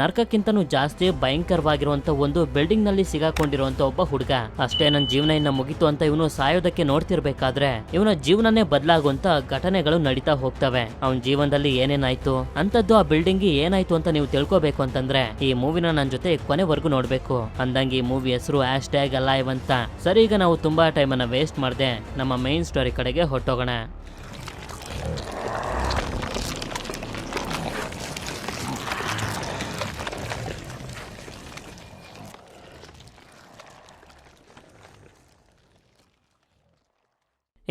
ನರಕಕ್ಕಿಂತನೂ ಜಾಸ್ತಿ ಭಯಂಕರವಾಗಿರುವಂತ ಒಂದು ಬಿಲ್ಡಿಂಗ್ನಲ್ಲಿ ಸಿಗಾಕೊಂಡಿರುವಂತ ಒಬ್ಬ ಹುಡುಗ. ಅಷ್ಟೇ ನನ್ನ ಜೀವನ ಇನ್ನ ಮುಗಿತು ಅಂತ ಇವನು ಸಾಯೋದಕ್ಕೆ ನೋಡ್ತಿರ್ಬೇಕಾದ್ರೆ, ಇವನ ಜೀವನನೇ ಬದಲಾಗುವಂತ ಘಟನೆಗಳು ನಡೀತಾ ಹೋಗ್ತವೆ. ಅವನ ಜೀವನದಲ್ಲಿ ಏನೇನಾಯ್ತು ಅಂತದ್ದು ಆ ಬಿಲ್ಡಿಂಗ್ ಏನಾಯ್ತು ಅಂತ ನೀವು ತಿಳ್ಕೊಬೇಕು ಅಂತಂದ್ರೆ, ಈ ಮೂವಿನ ನನ್ನ ಜೊತೆ ಕೊನೆವರೆಗೂ ನೋಡ್ಬೇಕು. ಅಂದಂಗೆ ಈ ಮೂವಿ ಹೆಸರು ಹ್ಯಾಶ್ ಟ್ಯಾಗ್ ಅಲೈವ್ ಅಂತ. ಸರಿ, ಈಗ ನಾವು ತುಂಬಾ ಟೈಮ್ ಅನ್ನ ವೇಸ್ಟ್ ಮಾಡದೆ, ನಮ್ಮ ಮೈನ್ ಸ್ಟೋರಿ ಕಡೆಗೆ ಹೊಟ್ಟೋಗೋಣ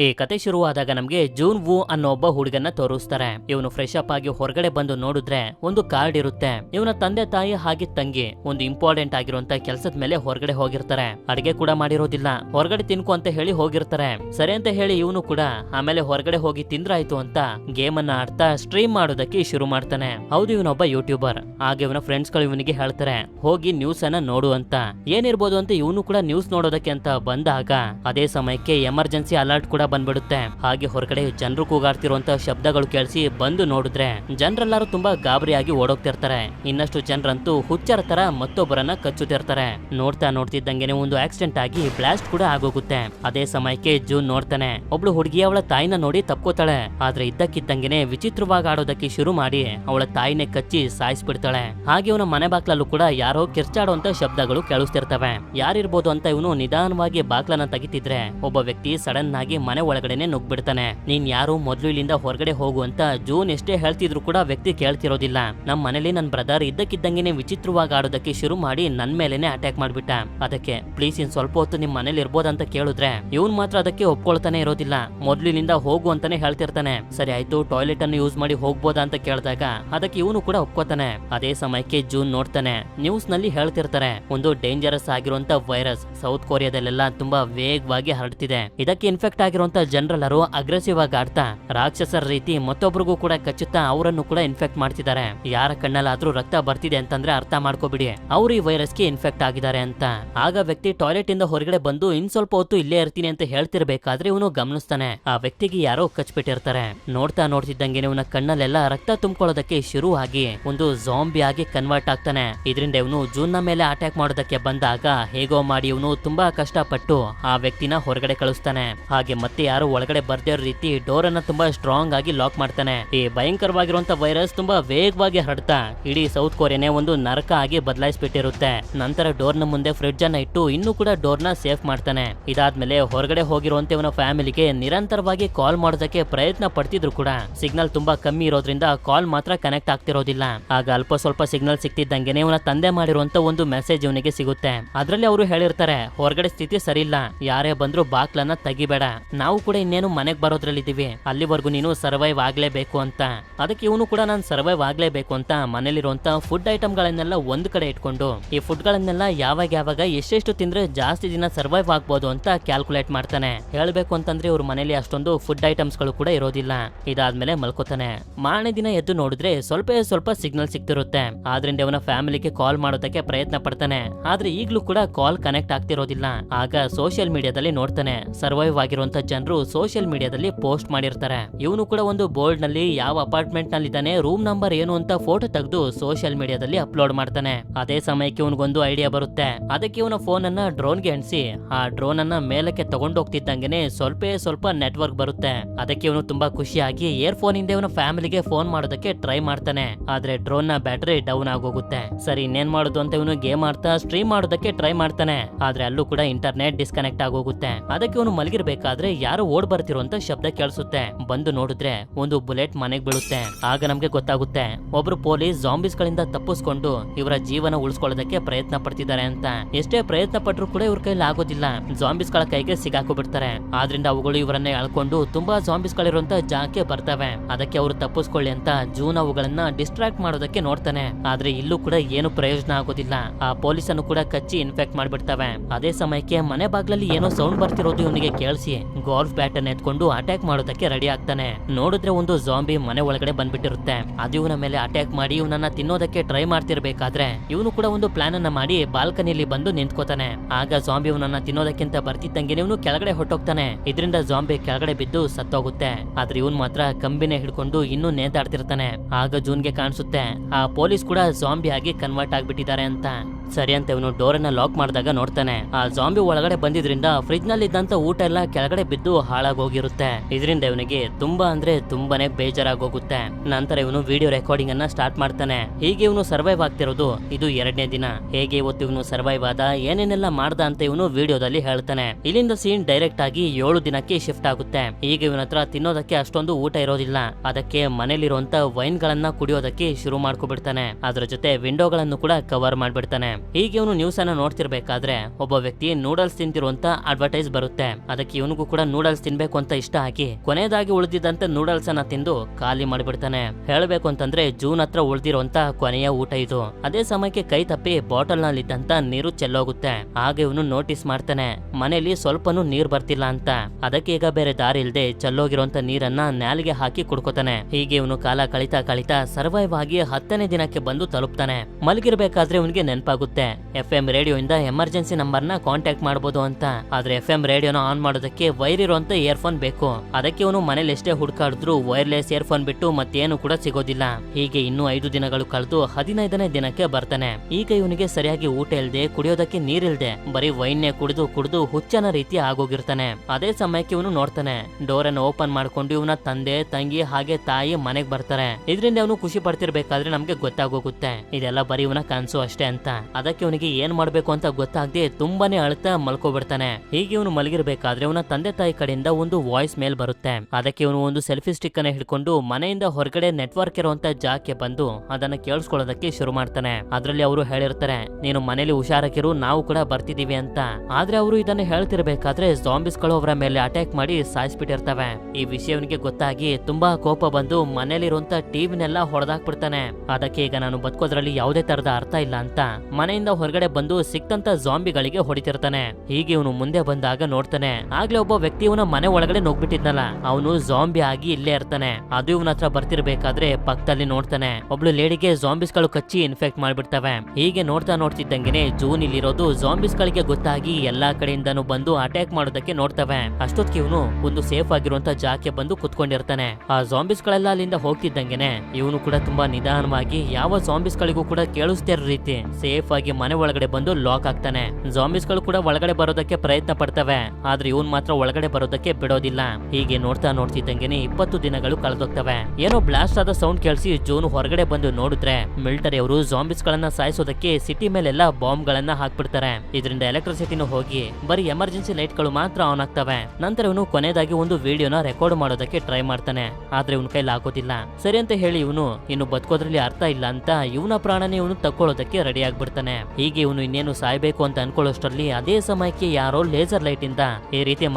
ಈ ಕತೆ ಶುರುವಾದಾಗ ನಮ್ಗೆ ಜೂನ್ ವು ಅನ್ನೋ ಒಬ್ಬ ಹುಡುಗನ್ನ ತೋರಿಸ್ತಾರೆ. ಇವನು ಫ್ರೆಶ್ ಅಪ್ ಆಗಿ ಹೊರಗಡೆ ಬಂದು ನೋಡಿದ್ರೆ ಒಂದು ಕಾರ್ಡ್ ಇರುತ್ತೆ. ಇವನ ತಂದೆ ತಾಯಿ ಹಾಗೆ ತಂಗಿ, ಒಂದು ಇಂಪಾರ್ಟೆಂಟ್ ಆಗಿರುವಂತ ಕೆಲಸದ ಮೇಲೆ ಹೊರಗಡೆ ಹೋಗಿರ್ತಾರೆ. ಅಡಿಗೆ ಕೂಡ ಮಾಡಿರೋದಿಲ್ಲ. ಹೊರಗಡೆ ತಿನ್ಕು ಅಂತ ಹೇಳಿ ಹೋಗಿರ್ತಾರೆ. ಸರಿ ಅಂತ ಹೇಳಿ ಇವನು ಕೂಡ ಆಮೇಲೆ ಹೊರಗಡೆ ಹೋಗಿ ತಿಂದ್ರಾಯ್ತು ಅಂತ ಗೇಮ್ ಅನ್ನ ಆಡ್ತಾ ಸ್ಟ್ರೀಮ್ ಮಾಡೋದಕ್ಕೆ ಶುರು ಮಾಡ್ತಾನೆ. ಹೌದು ಇವನೊಬ್ಬ ಯೂಟ್ಯೂಬರ್ ಹಾಗೆ ಇವನ ಫ್ರೆಂಡ್ಸ್ಗಳು ಇವನಿಗೆ ಹೇಳ್ತಾರೆ, ಹೋಗಿ ನ್ಯೂಸ್ ಅನ್ನ ನೋಡು ಅಂತ. ಏನಿರ್ಬೋದು ಅಂತ ಇವನು ಕೂಡ ನ್ಯೂಸ್ ನೋಡೋದಕ್ಕೆ ಅಂತ ಬಂದಾಗ, ಅದೇ ಸಮಯಕ್ಕೆ ಎಮರ್ಜೆನ್ಸಿ ಅಲರ್ಟ್ ಕೂಡ ಬಂದ್ಬಿಡುತ್ತೆ. ಹಾಗೆ ಹೊರಗಡೆ ಜನರು ಕೂಗಾಡ್ತಿರುವಂತ ಶಬ್ದಗಳು ಕೇಳಿಸಿ ಬಂದು ನೋಡಿದ್ರೆ ಜನರೆಲ್ಲರೂ ತುಂಬಾ ಗಾಬರಿಯಾಗಿ ಓಡೋಗ್ತಿರ್ತಾರೆ. ಇನ್ನಷ್ಟು ಜನರಂತೂ ಹುಚ್ಚರ ತರ ಮತ್ತೊಬ್ಬರನ್ನ ಕಚ್ಚುತ್ತಿರ್ತಾರೆ. ನೋಡ್ತಾ ನೋಡ್ತಿದ್ದಂಗೆನೆ ಒಂದು ಆಕ್ಸಿಡೆಂಟ್ ಆಗಿ ಬ್ಲಾಸ್ಟ್ ಕೂಡ ಆಗೋಗುತ್ತೆ. ಅದೇ ಸಮಯಕ್ಕೆ ಜೂನ್ ನೋಡ್ತಾನೆ. ಒಬ್ಳು ಹುಡುಗಿ ಅವಳ ತಾಯಿನ ನೋಡಿ ತಪ್ಕೋತಾಳೆ. ಆದ್ರೆ ಇದ್ದಕ್ಕಿದ್ದಂಗೆನೆ ವಿಚಿತ್ರವಾಗಿ ಆಡೋದಕ್ಕೆ ಶುರು ಮಾಡಿ ಅವಳ ತಾಯಿನೇ ಕಚ್ಚಿ ಸಾಯಿಸ್ಬಿಡ್ತಾಳೆ. ಹಾಗೆ ಇವನ ಮನೆ ಬಾಕ್ಲಲ್ಲೂ ಕೂಡ ಯಾರೋ ಕಿರ್ಚಾಡುವಂತ ಶಬ್ದಗಳು ಕೇಳಿಸ್ತಿರ್ತವೆ. ಯಾರಿರ್ಬೋದು ಅಂತ ಇವನು ನಿಧಾನವಾಗಿ ಬಾಕ್ಲನ್ನ ತೆಗಿತಿದ್ರೆ ಒಬ್ಬ ವ್ಯಕ್ತಿ ಸಡನ್ ಆಗಿ ಮನೆ ಒಳಗಡೆನೆ ನುಗ್ಬಿಡ್ತಾನೆ ನೀನ್ ಯಾರು ಮೊದ್ಲು ಇಲ್ಲಿಂದ ಹೊರಗಡೆ ಹೋಗು ಅಂತ ಜೂನ್ ಎಷ್ಟೇ ಹೇಳ್ತಿದ್ರು ಕೂಡ ವ್ಯಕ್ತಿ ಕೇಳ್ತಿರೋದಿಲ್ಲ. ನಮ್ ಮನೇಲಿ ನನ್ ಬ್ರದರ್ ಇದ್ದಕ್ಕಿದ್ದಂಗೆನೆ ವಿಚಿತ್ರವಾಗಿ ಆಡೋದಕ್ಕೆ ಶುರು ಮಾಡಿ ನನ್ ಮೇಲೆನೆ ಅಟ್ಯಾಕ್ ಮಾಡ್ಬಿಟ್ಟ. ಅದಕ್ಕೆ ಪ್ಲೀಸ್ ಇನ್ ಸ್ವಲ್ಪ ಹೊತ್ತು ನಿಮ್ ಮನೇಲಿ ಇರ್ಬೋದಂತ ಕೇಳಿದ್ರೆ ಇವನ್ ಮಾತ್ರ ಅದಕ್ಕೆ ಒಪ್ಕೊಳ್ತಾನೆ ಇರೋದಿಲ್ಲ. ಮೊದ್ಲಿನಿಂದ ಹೋಗು ಅಂತಾನೆ ಹೇಳ್ತಿರ್ತಾನೆ. ಸರಿ ಆಯ್ತು ಟಾಯ್ಲೆಟ್ ಅನ್ನು ಯೂಸ್ ಮಾಡಿ ಹೋಗ್ಬೋದಾ ಅಂತ ಕೇಳಿದಾಗ ಅದಕ್ಕೆ ಇವನು ಕೂಡ ಒಪ್ಕೋತಾನೆ. ಅದೇ ಸಮಯಕ್ಕೆ ಜೂನ್ ನೋಡ್ತಾನೆ. ನ್ಯೂಸ್ನಲ್ಲಿ ಹೇಳ್ತಿರ್ತಾರೆ, ಒಂದು ಡೇಂಜರಸ್ ಆಗಿರುವಂತ ವೈರಸ್ ಸೌತ್ ಕೊರಿಯಾದಲ್ಲೆಲ್ಲ ತುಂಬಾ ವೇಗವಾಗಿ ಹರಡ್ತಿದೆ. ಇದಕ್ಕೆ ಇನ್ಫೆಕ್ಟ್ ಆಗಿರುವಂತ ಜನರೆಲ್ಲರೂ ಅಗ್ರೆಸಿವ್ ಆಗಿ ಆಡ್ತಾ, ರಾಕ್ಷಸರ ರೀತಿ ಮತ್ತೊಬ್ರಿಗೂ ಕೂಡ ಕಚ್ಚುತ್ತಾ ಅವರನ್ನು ಕೂಡ ಇನ್ಫೆಕ್ಟ್ ಮಾಡ್ತಿದ್ದಾರೆ. ಯಾರ ಕಣ್ಣಲ್ಲಾದ್ರೂ ರಕ್ತ ಬರ್ತಿದೆ ಅಂತಂದ್ರೆ ಅರ್ಥ ಮಾಡ್ಕೋಬಿಡಿ. ಅವ್ರು ಈ ವೈರಸ್ಗೆ ಇನ್ಫೆಕ್ಟ್ ಆಗಿದ್ದಾರೆ ಅಂತ. ಆಗ ವ್ಯಕ್ತಿ ಟಾಯ್ಲೆಟ್ ಇಂದ ಹೊರಗಡೆ ಬಂದು, ಇನ್ ಸ್ವಲ್ಪ ಹೊತ್ತು ಇಲ್ಲೇ ಇರ್ತೀನಿ ಅಂತ ಹೇಳ್ತಿರ್ಬೇಕಾದ್ರೆ ಇವನು ಗಮನಿಸ್ತಾನೆ. ಆ ವ್ಯಕ್ತಿಗೆ ಯಾರೋ ಕಚ್ಬಿಟ್ಟಿರ್ತಾರೆ. ನೋಡ್ತಾ ನೋಡ್ತಿದ್ದಂಗೆ ಇವನ ಕಣ್ಣಲ್ಲೆಲ್ಲ ರಕ್ತ ತುಂಬಿಕೊಳ್ಳೋದಕ್ಕೆ ಶುರು ಆಗಿ, ಒಂದು ಜಾಂಬಿ ಆಗಿ ಕನ್ವರ್ಟ್ ಆಗ್ತಾನೆ. ಇದರಿಂದ ಇವನು ಜೂನ್ನ ಮೇಲೆ ಅಟ್ಯಾಕ್ ಮಾಡೋದಕ್ಕೆ ಬಂದಾಗ, ಹೇಗೋ ಮಾಡಿ ಇವನು ತುಂಬಾ ಕಷ್ಟಪಟ್ಟು ಆ ವ್ಯಕ್ತಿನ ಹೊರಗಡೆ ಕಳಿಸ್ತಾನೆ. ಹಾಗೆ ಯಾರು ಒಳಗಡೆ ಬರ್ದೇ ಇರೋ ರೀತಿ ಡೋರ್ ಅನ್ನ ತುಂಬಾ ಸ್ಟ್ರಾಂಗ್ ಆಗಿ ಲಾಕ್ ಮಾಡ್ತಾನೆ. ಈ ಭಯಂಕರವಾಗಿರುವಂತ ವೈರಸ್ ತುಂಬಾ ವೇಗವಾಗಿ ಹರಡ್ತಾ, ಇಡೀ ಸೌತ್ ಕೊರಿಯಾನೇ ಒಂದು ನರಕ ಆಗಿ ಬದಲಾಯಿಸ್ಬಿಟ್ಟಿರುತ್ತೆ. ನಂತರ ಡೋರ್ನ ಮುಂದೆ ಫ್ರಿಡ್ಜ್ ಅನ್ನ ಇಟ್ಟು ಇನ್ನೂ ಕೂಡ ಡೋರ್ನ ಸೇಫ್ ಮಾಡ್ತಾನೆ. ಇದಾದ್ಮೇಲೆ ಹೊರಗಡೆ ಹೋಗಿರುವಂತೆ ಇವನ ಫ್ಯಾಮಿಲಿಗೆ ನಿರಂತರವಾಗಿ ಕಾಲ್ ಮಾಡೋದಕ್ಕೆ ಪ್ರಯತ್ನ ಪಡ್ತಿದ್ರು ಕೂಡ. ಸಿಗ್ನಲ್ ತುಂಬಾ ಕಮ್ಮಿ ಇರೋದ್ರಿಂದ ಕಾಲ್ ಮಾತ್ರ ಕನೆಕ್ಟ್ ಆಗ್ತಿರೋದಿಲ್ಲ. ಆಗ ಅಲ್ಪ ಸ್ವಲ್ಪ ಸಿಗ್ನಲ್ ಸಿಕ್ತಿದ್ದಂಗೆನೆ ಇವನ ತಂದೆ ಮಾಡಿರುವಂತ ಒಂದು ಮೆಸೇಜ್ ಇವನಿಗೆ ಸಿಗುತ್ತೆ. ಅದ್ರಲ್ಲಿ ಅವರು ಹೇಳಿರ್ತಾರೆ, ಹೊರಗಡೆ ಸ್ಥಿತಿ ಸರಿ ಇಲ್ಲ ಯಾರೇ ಬಂದ್ರು ಬಾಕ್ಲನ್ನ ತೆಗಿಬೇಡ. ನಾವು ಕೂಡ ಇನ್ನೇನು ಮನೆಗ್ ಬರೋದ್ರಲ್ಲಿದ್ದೀವಿ. ಅಲ್ಲಿವರೆಗೂ ನೀನು ಸರ್ವೈವ್ ಆಗ್ಲೇಬೇಕು ಅಂತ. ಅದಕ್ಕೆ ಇವನು ಕೂಡ ನಾನು ಸರ್ವೈವ್ ಆಗ್ಲೇಬೇಕು ಅಂತ ಮನೇಲಿರುವಂತ ಫುಡ್ ಐಟಮ್ ಗಳನ್ನೆಲ್ಲ ಒಂದ್ ಕಡೆ ಇಟ್ಕೊಂಡು, ಈ ಫುಡ್ ಗಳನ್ನೆಲ್ಲ ಯಾವಾಗ ಯಾವಾಗ ಎಷ್ಟೆಷ್ಟು ತಿಂದ್ರೆ ಜಾಸ್ತಿ ದಿನ ಸರ್ವೈವ್ ಆಗ್ಬೋದು ಅಂತ ಕ್ಯಾಲ್ಕುಲೇಟ್ ಮಾಡ್ತಾನೆ. ಹೇಳ್ಬೇಕು ಅಂತಂದ್ರೆ ಇವ್ರ ಮನೇಲಿ ಅಷ್ಟೊಂದು ಫುಡ್ ಐಟಮ್ಸ್ಗಳು ಕೂಡ ಇರೋದಿಲ್ಲ. ಇದಾದ್ಮೇಲೆ ಮಲ್ಕೋತಾನೆ. ಮಾರನೇ ದಿನ ಎದ್ದು ನೋಡಿದ್ರೆ ಸ್ವಲ್ಪ ಸ್ವಲ್ಪ ಸಿಗ್ನಲ್ ಸಿಗ್ತಿರುತ್ತೆ. ಆದ್ರಿಂದ ಇವನ ಫ್ಯಾಮಿಲಿಗೆ ಕಾಲ್ ಮಾಡೋದಕ್ಕೆ ಪ್ರಯತ್ನ ಪಡ್ತಾನೆ. ಆದ್ರೆ ಈಗ್ಲೂ ಕೂಡ ಕಾಲ್ ಕನೆಕ್ಟ್ ಆಗ್ತಿರೋದಿಲ್ಲ. ಆಗ ಸೋಷಿಯಲ್ ಮೀಡಿಯಾದಲ್ಲಿ ನೋಡ್ತಾನೆ, ಸರ್ವೈವ್ ಆಗಿರುವಂತ ಜನರು ಸೋಷಿಯಲ್ ಮೀಡಿಯಾದಲ್ಲಿ ಪೋಸ್ಟ್ ಮಾಡಿರ್ತಾರೆ. ಇವನು ಕೂಡ ಒಂದು ಬೋರ್ಡ್ನಲ್ಲಿ ಯಾವ ಅಪಾರ್ಟ್ಮೆಂಟ್ನಲ್ಲಿ ಇದ್ದಾನೆ ರೂಮ್ ನಂಬರ್ ಏನು ಅಂತ ಫೋಟೋ ತೆಗೆದು ಸೋಷಿಯಲ್ ಮೀಡಿಯಾದಲ್ಲಿ ಅಪ್ಲೋಡ್ ಮಾಡ್ತಾನೆ. ಅದೇ ಸಮಯಕ್ಕೆ ಇವನಿಗೊಂದು ಐಡಿಯಾ ಬರುತ್ತೆ. ಅದಕ್ಕೆ ಇವನ ಫೋನ್ ಅನ್ನ ಡ್ರೋನ್ಗೆ ಎಣಿಸಿ, ಆ ಡ್ರೋನ್ ಅನ್ನ ಮೇಲಕ್ಕೆ ತಗೊಂಡೋಗ್ತಿದ್ದಂಗೆನೆ ಸ್ವಲ್ಪ ಸ್ವಲ್ಪ ನೆಟ್ವರ್ಕ್ ಬರುತ್ತೆ. ಅದಕ್ಕೆ ಇವನು ತುಂಬಾ ಖುಷಿಯಾಗಿ ಏರ್ ಫೋನ್ ಇಂದ ಇವನ ಫ್ಯಾಮಿಲಿಗೆ ಫೋನ್ ಮಾಡೋದಕ್ಕೆ ಟ್ರೈ ಮಾಡ್ತಾನೆ. ಆದ್ರೆ ಡ್ರೋನ್ನ ಬ್ಯಾಟರಿ ಡೌನ್ ಆಗೋಗುತ್ತೆ. ಸರಿ, ಇನ್ನೇನ್ ಮಾಡೋದು ಅಂತ ಇವನು ಗೇಮ್ ಆಡ್ತಾ ಸ್ಟ್ರೀಮ್ ಮಾಡೋದಕ್ಕೆ ಟ್ರೈ ಮಾಡ್ತಾನೆ. ಆದ್ರೆ ಅಲ್ಲೂ ಕೂಡ ಇಂಟರ್ನೆಟ್ ಡಿಸ್ಕನೆಕ್ಟ್ ಆಗೋಗುತ್ತೆ. ಅದಕ್ಕೆ ಇವನು ಮಲಗಿರ್ಬೇಕಾದ್ರೆ ಯಾರೋ ಓಡ್ ಬರ್ತಿರುವಂತ ಶಬ್ದ ಕೇಳಿಸುತ್ತೆ. ಬಂದು ನೋಡಿದ್ರೆ ಒಂದು ಬುಲೆಟ್ ಮನೆಗೆ ಬೀಳುತ್ತೆ. ಆಗ ನಮ್ಗೆ ಗೊತ್ತಾಗುತ್ತೆ, ಒಬ್ರು ಪೊಲೀಸ್ ಜಾಂಬಿಸ್ ಗಳಿಂದ ತಪ್ಪಿಸ್ಕೊಂಡು ಇವರ ಜೀವನ ಉಳಿಸ್ಕೊಳ್ಳೋದಕ್ಕೆ ಪ್ರಯತ್ನ ಪಡ್ತಿದ್ದಾರೆ ಅಂತ. ಎಷ್ಟೇ ಪ್ರಯತ್ನ ಪಟ್ರು ಕೂಡ ಇವ್ರ ಕೈಲಿ ಆಗೋದಿಲ್ಲ. ಜಾಂಬಿಸ್ಗಳ ಕೈಗೆ ಸಿಗಾಕೋ ಬಿಡ್ತಾರೆ ಆದ್ರಿಂದ ಅವುಗಳು ಇವರನ್ನ ಎಳ್ಕೊಂಡು ತುಂಬಾ ಜಾಂಬಿಸ್ ಗಳಿರುವಂತ ಜಾಗಕ್ಕೆ ಬರ್ತವೆ. ಅದಕ್ಕೆ ಅವರು ತಪ್ಪಿಸ್ಕೊಳ್ಳಿ ಅಂತ ಜೂನ್ ಅವುಗಳನ್ನ ಡಿಸ್ಟ್ರಾಕ್ಟ್ ಮಾಡೋದಕ್ಕೆ ನೋಡ್ತಾನೆ. ಆದ್ರೆ ಇಲ್ಲೂ ಕೂಡ ಏನು ಪ್ರಯೋಜನ ಆಗೋದಿಲ್ಲ. ಆ ಪೊಲೀಸನ್ನು ಕೂಡ ಕಚ್ಚಿ ಇನ್ಫೆಕ್ಟ್ ಮಾಡ್ಬಿಡ್ತವೆ. ಅದೇ ಸಮಯಕ್ಕೆ ಮನೆ ಬಾಗ್ಲಲ್ಲಿ ಏನೋ ಸೌಂಡ್ ಬರ್ತಿರೋದು ಇವನಿಗೆ ಕೇಳಿಸಿ. ಗಾಲ್ಫ್ ಬ್ಯಾಟ್ ಅನ್ನ ಎತ್ಕೊಂಡು ಅಟ್ಯಾಕ್ ಮಾಡೋದಕ್ಕೆ ರೆಡಿ ಆಗ್ತಾನೆ. ನೋಡಿದ್ರೆ ಒಂದು ಜಾಂಬಿ ಮನೆ ಒಳಗಡೆ ಬಂದ್ಬಿಟ್ಟಿರುತ್ತೆ. ಅದು ಇವನ ಮೇಲೆ ಅಟ್ಯಾಕ್ ಮಾಡಿ ಇವನನ್ನ ತಿನ್ನೋದಕ್ಕೆ ಟ್ರೈ ಮಾಡ್ತಿರ್ಬೇಕಾದ್ರೆ, ಇವನು ಕೂಡ ಒಂದು ಪ್ಲಾನ್ ಅನ್ನ ಮಾಡಿ ಬಾಲ್ಕನಿಯಲ್ಲಿ ಬಂದು ನಿಂತ್ಕೋತಾನೆ. ಆಗ ಜಾಂಬಿ ಇವನನ್ನ ತಿನ್ನೋದಕ್ಕಿಂತ ಬರ್ತಿದ್ದಂಗೆ ಇವನು ಕೆಳಗಡೆ ಹೊಟ್ಟೋಗ್ತಾನೆ ಇದರಿಂದ ಜಾಂಬಿ ಕೆಳಗಡೆ ಬಿದ್ದು ಸತ್ತೋಗುತ್ತೆ. ಆದ್ರೆ ಇವನ್ ಮಾತ್ರ ಕಂಬಿನೇ ಹಿಡ್ಕೊಂಡು ಇನ್ನೂ ನೇತಾಡ್ತಿರ್ತಾನೆ. ಆಗ ಜೂನ್ಗೆ ಕಾಣಿಸುತ್ತೆ, ಆ ಪೊಲೀಸ್ ಕೂಡ ಜಾಂಬಿ ಆಗಿ ಕನ್ವರ್ಟ್ ಆಗ್ಬಿಟ್ಟಿದ್ದಾರೆ ಅಂತ. ಸರಿ ಅಂತ ಇವನು ಡೋರ್ ಅನ್ನ ಲಾಕ್ ಮಾಡಿದಾಗ ನೋಡ್ತಾನೆ. ಆ ಜಾಂಬಿ ಒಳಗಡೆ ಬಂದಿದ್ರಿಂದ ಫ್ರಿಜ್ನಲ್ಲಿ ಇದ್ದಂತ ಊಟ ಎಲ್ಲ ಕೆಳಗಡೆ ಬಿದ್ದು ಹಾಳಾಗೋಗಿರುತ್ತೆ. ಇದರಿಂದ ಇವನಿಗೆ ತುಂಬಾ ಅಂದ್ರೆ ತುಂಬಾನೇ ಬೇಜಾರಾಗೋಗುತ್ತೆ. ನಂತರ ಇವನು ವಿಡಿಯೋ ರೆಕಾರ್ಡಿಂಗ್ ಅನ್ನ ಸ್ಟಾರ್ಟ್ ಮಾಡ್ತಾನೆ. ಹೀಗೆ ಇವನು ಸರ್ವೈವ್ ಆಗ್ತಿರೋದು ಇದು ಎರಡನೇ ದಿನ. ಹೇಗೆ ಇವತ್ತು ಇವನು ಸರ್ವೈವ್ ಆದ, ಏನೇನೆಲ್ಲ ಮಾಡ್ದ ಅಂತ ಇವನು ವಿಡಿಯೋದಲ್ಲಿ ಹೇಳ್ತಾನೆ. ಇಲ್ಲಿಂದ ಸೀನ್ ಡೈರೆಕ್ಟ್ ಆಗಿ ಏಳು ದಿನಕ್ಕೆ ಶಿಫ್ಟ್ ಆಗುತ್ತೆ. ಈಗ ಇವನ ಹತ್ರ ತಿನ್ನೋದಕ್ಕೆ ಅಷ್ಟೊಂದು ಊಟ ಇರೋದಿಲ್ಲ. ಅದಕ್ಕೆ ಮನೇಲಿರುವಂತ ವೈನ್ ಗಳನ್ನ ಕುಡಿಯೋದಕ್ಕೆ ಶುರು ಮಾಡ್ಕೊಬಿಡ್ತಾನೆ. ಅದರ ಜೊತೆ ವಿಂಡೋಗಳನ್ನು ಕೂಡ ಕವರ್ ಮಾಡ್ಬಿಡ್ತಾನೆ. ಹೀಗೆ ಇವನು ನ್ಯೂಸ್ ಅನ್ನ ನೋಡ್ತಿರ್ಬೇಕಾದ್ರೆ ಒಬ್ಬ ವ್ಯಕ್ತಿ ನೂಡಲ್ಸ್ ತಿಂತಿರುವಂತ ಅಡ್ವರ್ಟೈಸ್ ಬರುತ್ತೆ. ಅದಕ್ಕೆ ಇವನಿಗೂ ಕೂಡ ನೂಡಲ್ಸ್ ತಿನ್ಬೇಕು ಅಂತ ಇಷ್ಟ ಆಗಿ ಕೊನೆಯದಾಗಿ ಉಳಿದಿದ್ದಂತೆ ನೂಡಲ್ಸ್ ಅನ್ನ ತಿಂದು ಖಾಲಿ ಮಾಡಿಬಿಡ್ತಾನೆ. ಹೇಳಬೇಕು ಅಂತಂದ್ರೆ ಜೂನ್ ಹತ್ರ ಉಳಿದಿರುವಂತ ಕೊನೆಯ ಊಟ ಇದು. ಅದೇ ಸಮಯಕ್ಕೆ ಕೈ ತಪ್ಪಿ ಬಾಟಲ್ ನಲ್ಲಿದ್ದಂತ ನೀರು ಚೆಲ್ಲೋಗುತ್ತೆ. ಆಗ ಇವನು ನೋಟಿಸ್ ಮಾಡ್ತಾನೆ ಮನೆಯಲ್ಲಿ ಸ್ವಲ್ಪನೂ ನೀರ್ ಬರ್ತಿಲ್ಲ ಅಂತ. ಅದಕ್ಕೆ ಈಗ ಬೇರೆ ದಾರಿ ಇಲ್ಲದೆ ಚೆಲ್ಲೋಗಿರುವಂತ ನೀರನ್ನ ನ್ಯಾಲಿಗೆ ಹಾಕಿ ಕುಡ್ಕೋತಾನೆ. ಹೀಗೆ ಇವನು ಕಾಲ ಕಳಿತಾ ಕಳಿತಾ ಸರ್ವೈವ್ ಆಗಿ ಹತ್ತನೇ ದಿನಕ್ಕೆ ಬಂದು ತಲುಪ್ತಾನೆ. ಮಲಗಿರ್ಬೇಕಾದ್ರೆ ಇವನಿಗೆ ನೆನಪಾಗುತ್ತೆ. ಎಫ್ ಎಂ ರೇಡಿಯೋ ಇಂದ ಎಮರ್ಜೆನ್ಸಿ ನಂಬರ್ನ ಕಾಂಟ್ಯಾಕ್ಟ್ ಮಾಡಬಹುದು ಅಂತ. ಆದ್ರೆ ಎಫ್ ಎಂ ರೇಡಿಯೋನ ಆನ್ ಮಾಡೋದಕ್ಕೆ ವೈರ್ ಇರುವಂತ ಇಯರ್ಫೋನ್ ಬೇಕು. ಅದಕ್ಕೆ ಇವನು ಮನೇಲಿ ಎಷ್ಟೇ ಹುಡುಕಾಡಿದ್ರು ವೈರ್ಲೆಸ್ ಇಯರ್ಫೋನ್ ಬಿಟ್ಟು ಮತ್ತೇನು ಕೂಡ ಸಿಗೋದಿಲ್ಲ. ಹೀಗೆ ಇನ್ನೂ ಐದು ದಿನಗಳು ಕಳೆದು ಹದಿನೈದನೇ ದಿನಕ್ಕೆ ಬರ್ತಾನೆ. ಈಗ ಇವನಿಗೆ ಸರಿಯಾಗಿ ಊಟ ಇಲ್ದೆ, ಕುಡಿಯೋದಕ್ಕೆ ನೀರಿಲ್ದೆ, ಬರೀ ವೈನ್ನೇ ಕುಡಿದು ಕುಡಿದು ಹುಚ್ಚನ ರೀತಿ ಆಗೋಗಿರ್ತಾನೆ. ಅದೇ ಸಮಯಕ್ಕೆ ಇವನು ನೋಡ್ತಾನೆ. ಡೋರ್ ಅನ್ನು ಓಪನ್ ಮಾಡ್ಕೊಂಡು ಇವನ ತಂದೆ, ತಂಗಿ ಹಾಗೆ ತಾಯಿ ಮನೆಗ್ ಬರ್ತಾರೆ. ಇದರಿಂದ ಅವನು ಖುಷಿ ಪಡ್ತಿರ್ಬೇಕಾದ್ರೆ ನಮ್ಗೆ ಗೊತ್ತಾಗೋಗುತ್ತೆ. ಇದೆಲ್ಲ ಬರೀ ಇವನ ಕನಸು ಅಷ್ಟೇ ಅಂತ. ಅದಕ್ಕೆ ಇವನಿಗೆ ಏನ್ ಮಾಡ್ಬೇಕು ಅಂತ ಗೊತ್ತಾಗದೆ ತುಂಬಾನೇ ಅಳ್ತಾ ಮಲ್ಕೋಬಿಡ್ತಾನೆ. ಹೀಗೆ ಇವನು ಮಲಗಿರ್ಬೇಕಾದ್ರೆ ಇವನ ತಂದೆ ತಾಯಿ ಕಡೆಯಿಂದ ಒಂದು ವಾಯ್ಸ್ ಮೇಲ್ ಬರುತ್ತೆ. ಅದಕ್ಕೆ ಇವನು ಒಂದು ಸೆಲ್ಫಿ ಸ್ಟಿಕ್ ಅನ್ನ ಹಿಡ್ಕೊಂಡು ಮನೆಯಿಂದ ಹೊರಗಡೆ ನೆಟ್ವರ್ಕ್ ಇರುವಂತ ಜಾಗಕ್ಕೆ ಬಂದು ಅದನ್ನ ಕೇಳಿಸ್ಕೊಳ್ಳೋದಕ್ಕೆ ಶುರು ಮಾಡ್ತಾನೆ. ಅದ್ರಲ್ಲಿ ಅವರು ಹೇಳಿರ್ತಾರೆ, ನೀನು ಮನೇಲಿ ಹುಷಾರಾಗಿರು, ನಾವು ಕೂಡ ಬರ್ತಿದೀವಿ ಅಂತ. ಆದ್ರೆ ಅವರು ಇದನ್ನ ಹೇಳ್ತಿರ್ಬೇಕಾದ್ರೆ ಜಾಂಬಿಸ್ಗಳು ಅವರ ಮೇಲೆ ಅಟ್ಯಾಕ್ ಮಾಡಿ ಸಾಯಿಸ್ಬಿಟ್ಟಿರ್ತವೆ. ಈ ವಿಷಯವನಿಗೆ ಗೊತ್ತಾಗಿ ತುಂಬಾ ಕೋಪ ಬಂದು ಮನೇಲಿರುವಂತ ಟಿವಿನೆಲ್ಲ ಹೊಡೆದಾಕ್ಬಿಡ್ತಾನೆ. ಅದಕ್ಕೆ ಈಗ ನಾನು ಬದುಕೋದ್ರಲ್ಲಿ ಯಾವುದೇ ತರದ ಅರ್ಥ ಇಲ್ಲ ಅಂತ ಮನೆಯಿಂದ ಹೊರಗಡೆ ಬಂದು ಸಿಕ್ತಂತ ಜಾಂಬಿಗಳಿಗೆ ಹೊಡಿತಿರ್ತಾನೆ. ಹೀಗೆ ಇವನು ಮುಂದೆ ಬಂದಾಗ ನೋಡ್ತಾನೆ. ಆಗ್ಲೇ ಒಬ್ಬ ವ್ಯಕ್ತಿ ಇವನ ಮನೆ ಒಳಗಡೆ ನುಗ್ಬಿಟ್ಟಿದ್ನಲ್ಲ, ಅವನು ಜಾಂಬಿ ಆಗಿ ಇಲ್ಲೇ ಇರ್ತಾನೆ. ಅದು ಇವನ ಹತ್ರ ಬರ್ತಿರ್ಬೇಕಾದ್ರೆ ಪಕ್ಕದಲ್ಲಿ ನೋಡ್ತಾನೆ. ಒಬ್ಳು ಲೇಡಿಗೆ ಜಾಂಬಿಸ್ಗಳು ಕಚ್ಚಿ ಇನ್ಫೆಕ್ಟ್ ಮಾಡ್ಬಿಡ್ತವೆ. ಹೀಗೆ ನೋಡ್ತಾ ನೋಡ್ತಿದ್ದಂಗೆನೆ ಜೂನ್ ಇಲ್ಲಿರೋದು ಜಾಂಬಿಸ್ ಗಳಿಗೆ ಗೊತ್ತಾಗಿ ಎಲ್ಲಾ ಕಡೆಯಿಂದನು ಬಂದು ಅಟ್ಯಾಕ್ ಮಾಡೋದಕ್ಕೆ ನೋಡ್ತವೆ. ಅಷ್ಟೊತ್ತಿಗೆ ಇವನು ಒಂದು ಸೇಫ್ ಆಗಿರುವಂತ ಜಾಕೆ ಬಂದು ಕುತ್ಕೊಂಡಿರ್ತಾನೆ. ಆ ಜಾಂಬಿಸ್ ಗಳೆಲ್ಲ ಅಲ್ಲಿಂದ ಹೋಗ್ತಿದ್ದಂಗೆನೆ ಇವನು ಕೂಡ ತುಂಬಾ ನಿಧಾನವಾಗಿ ಯಾವ ಜಾಂಬಿಸ್ ಗಳಿಗೂ ಕೂಡ ಕೇಳಿಸ್ತಾ ಇರೋ ರೀತಿ ಸೇಫ್ ಆಗಿ ಮನೆ ಒಳಗಡೆ ಬಂದು ಲಾಕ್ ಆಗ್ತಾನೆ. ಜಾಂಬಿಸ್ಗಳು ಕೂಡ ಒಳಗಡೆ ಬರೋದಕ್ಕೆ ಪ್ರಯತ್ನ ಪಡ್ತವೆ. ಆದ್ರೆ ಇವನ್ ಮಾತ್ರ ಒಳಗಡೆ ಬರೋದಕ್ಕೆ ಬಿಡೋದಿಲ್ಲ. ಹೀಗೆ ನೋಡ್ತಾ ನೋಡ್ತಿದ್ದಂಗೆನೆ ಇಪ್ಪತ್ತು ದಿನಗಳು ಕಳೆದೋಗ್ತವೆ. ಏನೋ ಬ್ಲಾಸ್ಟ್ ಆದ ಸೌಂಡ್ ಕೇಳಿಸಿ ಜೋನು ಹೊರಗಡೆ ಬಂದು ನೋಡಿದ್ರೆ ಮಿಲಿಟರಿ ಅವರು ಜಾಂಬಿಸ್ ಗಳನ್ನ ಸಾಯಿಸೋದಕ್ಕೆ ಸಿಟಿ ಮೇಲೆಲ್ಲ ಬಾಂಬ್ ಗಳನ್ನ ಹಾಕ್ಬಿಡ್ತಾರೆ. ಇದರಿಂದ ಎಲೆಕ್ಟ್ರಿಸಿಟಿನೂ ಹೋಗಿ ಬರೀ ಎಮರ್ಜೆನ್ಸಿ ಲೈಟ್ಗಳು ಮಾತ್ರ ಆನ್ ಆಗ್ತವೆ. ನಂತರ ಇವನು ಕೊನೆಯದಾಗಿ ಒಂದು ವಿಡಿಯೋನ ರೆಕಾರ್ಡ್ ಮಾಡೋದಕ್ಕೆ ಟ್ರೈ ಮಾಡ್ತಾನೆ. ಆದ್ರೆ ಇವನ್ ಕೈಲಿ ಆಗೋದಿಲ್ಲ. ಸರಿ ಅಂತ ಹೇಳಿ ಇವನು, ಇನ್ನು ಬದುಕೋದ್ರಲ್ಲಿ ಅರ್ಥ ಇಲ್ಲ ಅಂತ ಇವನ ಪ್ರಾಣನೇ ಇವನು ತಕ್ಕೊಳ್ಳೋದಕ್ಕೆ ರೆಡಿ ಆಗ್ಬಿಡ್ತಾನೆ. ಹೀಗೆ ಇವನು ಇನ್ನೇನು ಸಾಯ್ಬೇಕು ಅಂತ ಅನ್ಕೊಳ್ಳೋಷ್ಟರಲ್ಲಿ ಅದೇ ಸಮಯಕ್ಕೆ ಯಾರೋ ಲೇಸರ್ ಲೈಟ್ ಇಂದ ಈ ರೀತಿ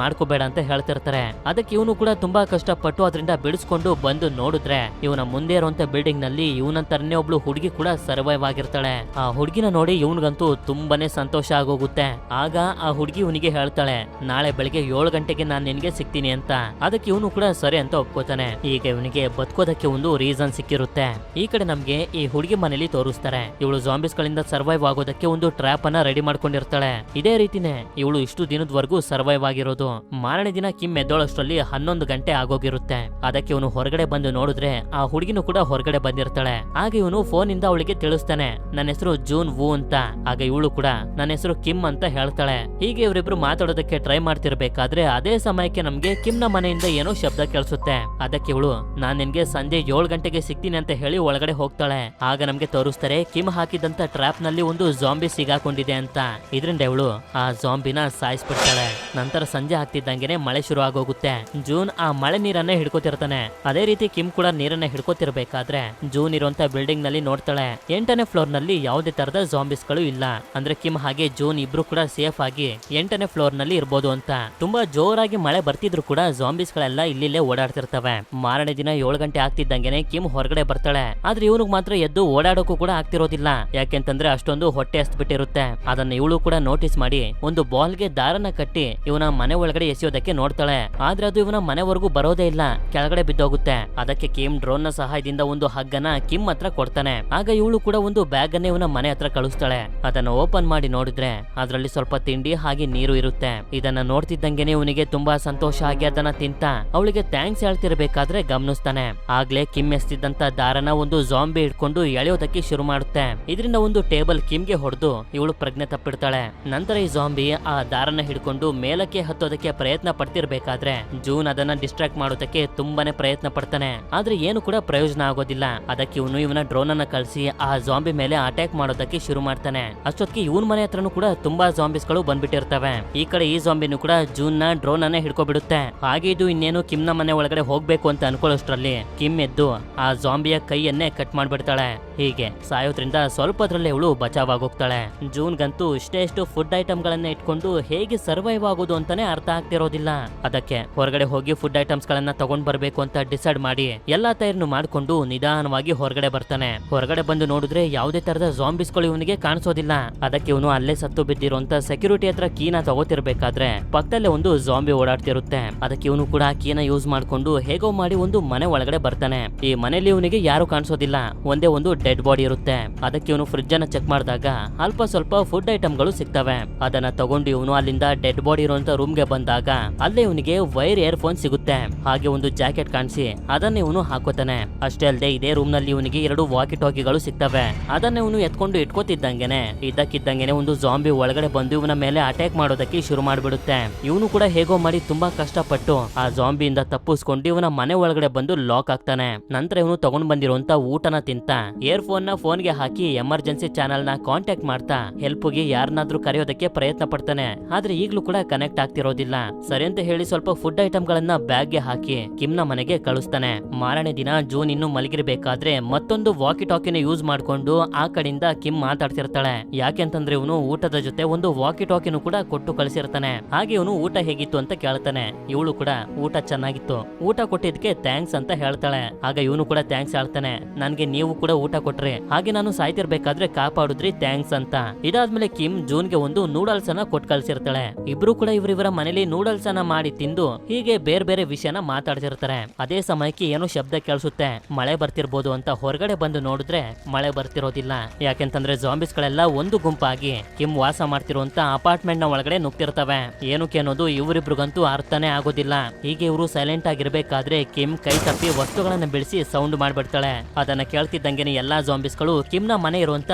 ಅಂತ ಹೇಳ್ತಿರ್ತಾರೆ. ಅದಕ್ಕೆ ಇವನು ಕೂಡ ತುಂಬಾ ಕಷ್ಟಪಟ್ಟು ಅದರಿಂದ ಬಿಡಿಸ್ಕೊಂಡು ಬಂದು ನೋಡಿದ್ರೆ, ಇವನ ಮುಂದೆ ಇರುವಂತ ಬಿಲ್ಡಿಂಗ್ನಲ್ಲಿ ಇವನಂತರನೇ ಒಬ್ಳು ಹುಡುಗಿ ಕೂಡ ಸರ್ವೈವ್ ಆಗಿರ್ತಾಳೆ. ಆ ಹುಡುಗಿನ ನೋಡಿ ಇವನ್ಗಂತೂ ತುಂಬಾನೇ ಸಂತೋಷ ಆಗೋಗುತ್ತೆ. ಆಗ ಆ ಹುಡುಗಿ ಇವನಿಗೆ ಹೇಳ್ತಾಳೆ, ನಾಳೆ ಬೆಳಿಗ್ಗೆ ಏಳು ಗಂಟೆಗೆ ನಾನು ನಿನ್ಗೆ ಸಿಗ್ತೀನಿ ಅಂತ. ಅದಕ್ಕೆ ಇವನು ಕೂಡ ಸರಿ ಅಂತ ಒಪ್ಕೋತಾನೆ. ಈಗ ಇವನಿಗೆ ಬದುಕೋದಕ್ಕೆ ಒಂದು ರೀಸನ್ ಸಿಕ್ಕಿರುತ್ತೆ. ಈ ಕಡೆ ನಮ್ಗೆ ಈ ಹುಡುಗಿ ಮನೇಲಿ ತೋರಿಸ್ತಾರೆ. ಇವಳು ಜಾಂಬಿಸ್ ಗಳಿಂದ ಸರ್ವೈವ್ ಆಗೋದಕ್ಕೆ ಒಂದು ಟ್ರ್ಯಾಪ್ ಅನ್ನ ರೆಡಿ ಮಾಡ್ಕೊಂಡಿರ್ತಾಳೆ. ಇದೇ ರೀತಿನೇ ಇವಳು ಇಷ್ಟು ದಿನದವರೆಗೂ ಸರ್ವೈವ್ ಆಗಿರೋದು. ಮಾರನೇ ದಿನ ಕಿಮ್ ಎದ್ದೋಳಷ್ಟರಲ್ಲಿ ಹನ್ನೊಂದು ಗಂಟೆ ಆಗೋಗಿರುತ್ತೆ. ಅದಕ್ಕೆ ಇವನು ಹೊರಗಡೆ ಬಂದು ನೋಡಿದ್ರೆ ಆ ಹುಡುಗಿನೂ ಕೂಡ ಹೊರಗಡೆ ಬಂದಿರ್ತಾಳೆ. ಆಗ ಇವನು ಫೋನ್ ಇಂದ ಅವಳಿಗೆ ತಿಳಿಸ್ತಾನೆ, ನನ್ನ ಹೆಸರು ಜೂನ್ ವು ಅಂತ. ಆಗ ಇವಳು ಕೂಡ, ನನ್ನ ಹೆಸರು ಕಿಮ್ ಅಂತ ಹೇಳ್ತಾಳೆ. ಹೀಗೆ ಇವರಿಬ್ರು ಮಾತಾಡೋದಕ್ಕೆ ಟ್ರೈ ಮಾಡ್ತಿರ್ಬೇಕಾದ್ರೆ ಅದೇ ಸಮಯಕ್ಕೆ ನಮ್ಗೆ ಕಿಮ್ನ ಮನೆಯಿಂದ ಏನೋ ಶಬ್ದ ಕೇಳಿಸುತ್ತೆ. ಅದಕ್ಕೆ ಇವಳು, ನಾನ್ ನಿನ್ಗೆ ಸಂಜೆ ಏಳು ಗಂಟೆಗೆ ಸಿಗ್ತೀನಿ ಅಂತ ಹೇಳಿ ಒಳಗಡೆ ಹೋಗ್ತಾಳೆ. ಆಗ ನಮ್ಗೆ ತೋರಿಸ್ತಾರೆ ಕಿಮ್ ಹಾಕಿದಂತ ಟ್ರಾಪ್ನಲ್ಲಿ ಒಂದು ಜಾಂಬಿ ಸಿಗಾಕೊಂಡಿದೆ ಅಂತ. ಇದರಿಂದ ಇವಳು ಆ ಜಾಂಬಿನ ಸಾಯಿಸ್ಬಿಡ್ತಾಳೆ. ನಂತರ ಸಂಜೆ ಆಗ್ತಿದ್ದಂಗೆನೆ ಮಳೆ ಶುರು ಆಗೋಗುತ್ತೆ. ಜೂನ್ ಆ ಮಳೆ ನೀರನ್ನ ಹಿಡ್ಕೋತಿರ್ತಾನೆ. ಅದೇ ರೀತಿ ಕಿಮ್ ಕೂಡ ನೀರನ್ನ ಹಿಡ್ಕೋತಿರ್ಬೇಕಾದ್ರೆ ಜೂನ್ ಇರುವಂತ ಬಿಲ್ಡಿಂಗ್ನಲ್ಲಿ ನೋಡ್ತಾಳೆ. ಎಂಟನೇ ಫ್ಲೋರ್ನಲ್ಲಿ ಯಾವುದೇ ತರದ ಜಾಂಬಿಸ್ಗಳು ಇಲ್ಲ. ಅಂದ್ರೆ ಕಿಮ್ ಹಾಗೆ ಜೂನ್ ಇಬ್ರು ಕೂಡ ಸೇಫ್ ಆಗಿ ಎಂಟನೇ ಫ್ಲೋರ್ನಲ್ಲಿ ಇರ್ಬೋದು ಅಂತ. ತುಂಬಾ ಜೋರಾಗಿ ಮಳೆ ಬರ್ತಿದ್ರು ಕೂಡ ಜಾಂಬಿಸ್ ಗಳೆಲ್ಲ ಇಲ್ಲಿಲ್ಲೇ ಓಡಾಡ್ತಿರ್ತವೆ. ಮಾರನೇ ದಿನ ಏಳು ಗಂಟೆ ಆಗ್ತಿದ್ದಂಗೆನೆ ಕಿಮ್ ಹೊರಗಡೆ ಬರ್ತಾಳೆ. ಆದ್ರೆ ಇವನಿಗೆ ಮಾತ್ರ ಎದ್ದು ಓಡಾಡೋಕು ಕೂಡ ಆಗ್ತಿರೋದಿಲ್ಲ. ಯಾಕೆಂತಂದ್ರೆ ಅಷ್ಟೊಂದು ಹೊಟ್ಟೆ ಹಸ್ಬಿಟ್ಟಿರುತ್ತೆ. ಅದನ್ನ ಇವಳು ಕೂಡ ನೋಟಿಸ್ ಮಾಡಿ ಒಂದು ಬಾಲ್ಗೆ ದಾರನ ಕಟ್ಟಿ ಇವನ ಮನೆ ಒಳಗಡೆ ಎಸೆಯೋದಕ್ಕೆ ನೋಡ್ತಾಳೆ. ಆದ್ರೆ ಅದು ಇವನ ಮನೆವರೆಗೂ ಬರೋದೇ ಇಲ್ಲ. ಕೆಳಗಡೆ ಬಿದ್ದೋಗುತ್ತೆ. ಅದಕ್ಕೆ ಕಿಮ್ ಡ್ರೋನ್ನ ಸಹಾಯದಿಂದ ಒಂದು ಹಗ್ಗನ ಕಿಮ್ ಹತ್ರ ಕೊಡ್ತಾನೆ. ಆಗ ಇವಳು ಕೂಡ ಒಂದು ಬ್ಯಾಗ್ ಅನ್ನ ಇವನ ಮನೆ ಹತ್ರ ಕಳಿಸ್ತಾಳೆ. ಅದನ್ನ ಓಪನ್ ಮಾಡಿ ನೋಡಿದ್ರೆ ಅದರಲ್ಲಿ ಸ್ವಲ್ಪ ತಿಂಡಿ ಹಾಗೆ ನೀರು ಇರುತ್ತೆ. ಇದನ್ನ ನೋಡ್ತಿದ್ದಂಗೆನೆ ಇವನಿಗೆ ತುಂಬಾ ಸಂತೋಷ ಆಗಿ ಅದನ್ನ ತಿಂತ ಅವಳಿಗೆ ಥ್ಯಾಂಕ್ಸ್ ಹೇಳ್ತಿರ್ಬೇಕಾದ್ರೆ ಗಮನಿಸ್ತಾನೆ. ಆಗ್ಲೇ ಕಿಮ್ ಎಸ್ತಿದ್ದಂತ ದಾರನ ಒಂದು ಜಾಂಬಿ ಹಿಡ್ಕೊಂಡು ಎಳೆಯೋದಕ್ಕೆ ಶುರು ಮಾಡುತ್ತೆ. ಇದರಿಂದ ಒಂದು ಟೇಬಲ್ ಕಿಮ್ಗೆ ಹೊಡೆದು ಇವಳು ಪ್ರಜ್ಞೆ ತಪ್ಪಿಡ್ತಾಳೆ. ನಂತರ ಈ ಜಾಂಬಿ ಆ ದಾರನ ಹಿಡ್ಕೊಂಡು ಮೇಲಕ್ಕೆ ಹತ್ತೋದಕ್ಕೆ ಪ್ರಯತ್ನ ಪಡ್ತಿರ್ಬೇಕಾದ್ರೆ ಜೂನ್ ಅದನ್ನ ಡಿಸ್ಟ್ರಾಕ್ಟ್ ಮಾಡೋದಕ್ಕೆ ತುಂಬಾನೇ ಪ್ರಯತ್ನ ಪಡ್ತಾನೆ. ಆದ್ರೆ ಏನು ಕೂಡ ಪ್ರಯೋಜನ ಆಗೋದಿಲ್ಲ. ಅದಕ್ಕೆ ಇವನು ಇವನ ಡ್ರೋನ್ ಅನ್ನ ಕಳಿಸಿ ಆ ಜಾಂಬಿ ಮೇಲೆ ಅಟ್ಯಾಕ್ ಮಾಡೋದಕ್ಕೆ ಶುರು ಮಾಡ್ತಾನೆ. ಅಷ್ಟೊತ್ತಿಗೆ ಇವನ್ ಮನೆ ಹತ್ರನೂ ಕೂಡ ತುಂಬಾ ಜಾಂಬಿಸ್ಗಳು ಬಂದ್ಬಿಟ್ಟಿರ್ತವೆ. ಈ ಕಡೆ ಈ ಜಾಂಬಿನೂ ಕೂಡ ಜೂನ್ನ ಡ್ರೋನ್ ಅನ್ನ ಹಿಡ್ಕೊಬಿಡುತ್ತೆ. ಹಾಗೆ ಇದು ಇನ್ನೇನು ಕಿಮ್ನ ಮನೆ ಒಳಗಡೆ ಹೋಗ್ಬೇಕು ಅಂತ ಅನ್ಕೊಳ್ಳೋಷ್ಟ್ರಲ್ಲಿ ಕಿಮ್ ಎದ್ದು ಆ ಜಾಂಬಿಯ ಕೈಯನ್ನೇ ಕಟ್ ಮಾಡ್ಬಿಡ್ತಾಳೆ. ಹೀಗೆ ಸಾಯೋದ್ರಿಂದ ಸ್ವಲ್ಪದ್ರಲ್ಲೇ ಇವಳು ಬಚಾವಾಗೋಗ್ತಾಳೆ. ಜೂನ್ಗಂತೂ ಇಷ್ಟೇ ಇಷ್ಟು ಫುಡ್ ಐಟಮ್ ಗಳನ್ನ ಇಟ್ಕೊಂಡು ಹೇಗೆ ಸರ್ವೈವ್ ಆಗೋದು ಅಂತಾನೆ ಅರ್ಥ ಆಗ್ತಿರೋದಿಲ್ಲ ಅದಕ್ಕೆ ಹೊರಗಡೆ ಹೋಗಿ ಫುಡ್ ಐಟಮ್ಸ್ ಗಳನ್ನ ತಗೊಂಡ್ ಬರ್ಬೇಕು ಅಂತ ಡಿಸೈಡ್ ಮಾಡಿ ಎಲ್ಲಾ ತಯಾರನ್ನು ಮಾಡ್ಕೊಂಡು ನಿಧಾನವಾಗಿ ಹೊರಗಡೆ ಬರ್ತಾನೆ. ಹೊರಗಡೆ ಬಂದು ನೋಡಿದ್ರೆ ಯಾವುದೇ ತರದ ಜಾಂಬಿಸ್ಗಳು ಇವನಿಗೆ ಕಾಣಿಸೋದಿಲ್ಲ. ಅದಕ್ಕೆ ಇವನು ಅಲ್ಲೇ ಸತ್ತು ಬಿದ್ದಿರುವಂತ ಸೆಕ್ಯೂರಿಟಿ ಹತ್ರ ಕೀನ ತಗೋತಿರ್ಬೇಕಾದ್ರೆ ಪಕ್ಕದಲ್ಲೇ ಒಂದು ಜಾಂಬಿ ಓಡಾಡ್ತಿರುತ್ತೆ. ಅದಕ್ಕೆ ಇವನು ಕೂಡ ಕೀನ ಯೂಸ್ ಮಾಡ್ಕೊಂಡು ಹೇಗೋ ಮಾಡಿ ಒಂದು ಮನೆ ಒಳಗಡೆ ಬರ್ತಾನೆ. ಈ ಮನೆಯಲ್ಲಿ ಇವನಿಗೆ ಯಾರು ಕಾಣಿಸೋದಿಲ್ಲ. ಒಂದೇ ಒಂದು ಡೆಡ್ ಬಾಡಿ ಇರುತ್ತೆ. ಅದಕ್ಕೆ ಇವನು ಫ್ರಿಡ್ಜ್ ಅನ್ನ ಚೆಕ್ ಮಾಡಿದಾಗ ಅಲ್ಪ ಸ್ವಲ್ಪ ಫುಡ್ ಐಟಮ್ಗಳು ಸಿಗ್ತವೆ. ಅದನ್ನ ತಗೊಂಡು ಇವನು ಅಲ್ಲಿಂದ ಡೆಡ್ ಬಾಡಿ ಇರುವಂತ ರೂಮ್ಗೆ ಬಂದಾಗ ಅಲ್ಲೇ ಇವನಿಗೆ ವೈರ್ ಇಯರ್ ಫೋನ್ ಸಿಗುತ್ತೆ. ಹಾಗೆ ಒಂದು ಜಾಕೆಟ್ ಕಾಣಿಸಿ, ಅದನ್ನ ಇವನು ಹಾಕೋತಾನೆ ಅಷ್ಟೇ ಅಲ್ಲದೆ ಇದೇ ರೂಮ್ನಲ್ಲಿ ಇವನಿಗೆ ಎರಡು ವಾಕಿ ಟಾಕಿಗಳು ಸಿಗ್ತವೆ. ಅದನ್ನ ಇವನು ಎತ್ಕೊಂಡು ಇಟ್ಕೋತಿದ್ದಂಗೆನೆ, ಇದ್ದಕ್ಕಿದ್ದಂಗೆನೆ ಒಂದು ಜಾಂಬಿ ಒಳಗಡೆ ಬಂದು ಇವನ ಮೇಲೆ ಅಟ್ಯಾಕ್ ಮಾಡೋದಕ್ಕೆ ಶುರು ಮಾಡ್ಬಿಡುತ್ತೆ. ಇವನು ಕೂಡ ಹೇಗೋ ಮಾಡಿ ತುಂಬಾ ಕಷ್ಟಪಟ್ಟು ಆ ಜಾಂಬಿಯಿಂದ ತಪ್ಪಿಸ್ಕೊಂಡು ಇವನ ಮನೆ ಒಳಗಡೆ ಬಂದು ಲಾಕ್ ಆಗ್ತಾನೆ ನಂತರ ಇವನು ತಗೊಂಡ್ ಬಂದಿರುವಂತ ಊಟನ ತಿಂತ. ಏರ್ ಫೋನ್ನ ಫೋನ್ಗೆ ಹಾಕಿ ಎಮರ್ಜೆನ್ಸಿ ಚಾನಲ್ನ ಕಾಂಟ್ಯಾಕ್ಟ್ ಮಾಡ್ತಾ ಹೆಲ್ಪ್ಗೆ ಯಾರನ್ನಾದ್ರೂ ಕರೆಯೋದಕ್ಕೆ ಪ್ರಯತ್ನ ಪಡ್ತಾನೆ. ಆದ್ರೆ ಈಗ್ಲೂ ಕೂಡ ಕನೆಕ್ಟ್ ಆಗ್ತಿರೋದಿಲ್ಲ. ಸರಿ ಅಂತ ಹೇಳಿ ಸ್ವಲ್ಪ ಫುಡ್ ಐಟಮ್ ಗಳನ್ನ ಬ್ಯಾಗ್ಗೆ ಹಾಕಿ ಕಿಮ್ನ ಮನೆಗೆ ಕಳಿಸ್ತಾನೆ. ಮಾರನೇ ದಿನ ಜೂನ್ ಇನ್ನು ಮಲಗಿರ್ಬೇಕಾದ್ರೆ ಮತ್ತೊಂದು ವಾಕಿ ಟಾಕಿನ ಯೂಸ್ ಮಾಡ್ಕೊಂಡು ಆ ಕಡೆಯಿಂದ ಕಿಮ್ ಮಾತಾಡ್ತಿರ್ತಾಳೆ. ಯಾಕೆಂತಂದ್ರೆ ಇವನು ಊಟದ ಜೊತೆ ಒಂದು ವಾಕಿ ಟಾಕಿನೂ ಕೂಡ ಕೊಟ್ಟು ಕಳಿಸಿರ್ತಾನೆ. ಹಾಗೆ ಇವನು ಊಟ ಹೇಗಿತ್ತು ಅಂತ ಕೇಳ್ತಾನೆ. ಇವಳು ಕೂಡ ಊಟ ಚೆನ್ನಾಗಿತ್ತು. ಊಟ ಕೊಟ್ಟಿದ್ಕೆ ಥ್ಯಾಂಕ್ಸ್ ಅಂತ ಹೇಳ್ತಾಳೆ. ಆಗ ಇವನು ಕೂಡ ಥ್ಯಾಂಕ್ಸ್ ಹೇಳ್ತಾನೆ. ನನ್ಗೆ ನೀವು ಕೂಡ ಊಟ ಕೊಟ್ರಿ. ಹಾಗೆ ನಾನು ಸಾಯ್ತಿರ್ಬೇಕಾದ್ರೆ ಕಾಪಾಡುದ್ರಿ ಥ್ಯಾಂಕ್ಸ್ ಅಂತ. ಇದಾದ್ಮೇಲೆ ಕಿಮ್ ಜೂನ್ಗೆ ಒಂದು ನೂಡಲ್ಸ್ ಅನ್ನ ಕೊಟ್ಟು ಕಳ್ಸಿರ್ತಾಳೆ. ಇಬ್ರು ಕೂಡ ಇವರಿವರ ಮನೇಲಿ ನೂಡಲ್ಸ್ ಅನ್ನ ಮಾಡಿ ತಿಂದು ಹೀಗೆ ಬೇರೆ ಬೇರೆ ವಿಷಯನ ಮಾತಾಡ್ತಿರ್ತಾರೆ. ಅದೇ ಸಮಯಕ್ಕೆ ಏನೋ ಶಬ್ದ ಕೇಳಿಸುತ್ತೆ. ಮಳೆ ಬರ್ತಿರ್ಬೋದು ಅಂತ ಹೊರಗಡೆ ಬಂದು ನೋಡಿದ್ರೆ ಮಳೆ ಬರ್ತಿರೋದಿಲ್ಲ. ಯಾಕೆಂತಂದ್ರೆ ಜಾಂಬಿಸ್ ಗಳೆಲ್ಲ ಒಂದು ಗುಂಪಾಗಿ ಕಿಮ್ ವಾಸ ಮಾಡ್ತಿರುವಂತ ಅಪಾರ್ಟ್ಮೆಂಟ್ನ ಒಳಗಡೆ ನುಗ್ತಿರ್ತವೆ. ಏನಕ್ಕೆ ಅನ್ನೋದು ಇವರಿಬ್ರಿಗಂತೂ ಅರ್ಥನೇ ಆಗೋದಿಲ್ಲ. ಹೀಗೆ ಇವರು ಸೈಲೆಂಟ್ ಆಗಿರ್ಬೇಕಾದ್ರೆ ಕಿಮ್ ಕೈ ತಪ್ಪಿ ವಸ್ತುಗಳನ್ನ ಬಿಡಿಸಿ ಸೌಂಡ್ ಮಾಡ್ಬಿಡ್ತಾಳೆ. ಅದನ್ನ ಕೇಳ್ತಿದ್ದಂಗೆನೆ ಎಲ್ಲಾ ಜಾಂಬಿಸ್ಗಳು ಕಿಮ್ನ ಮನೆ ಇರುವಂತ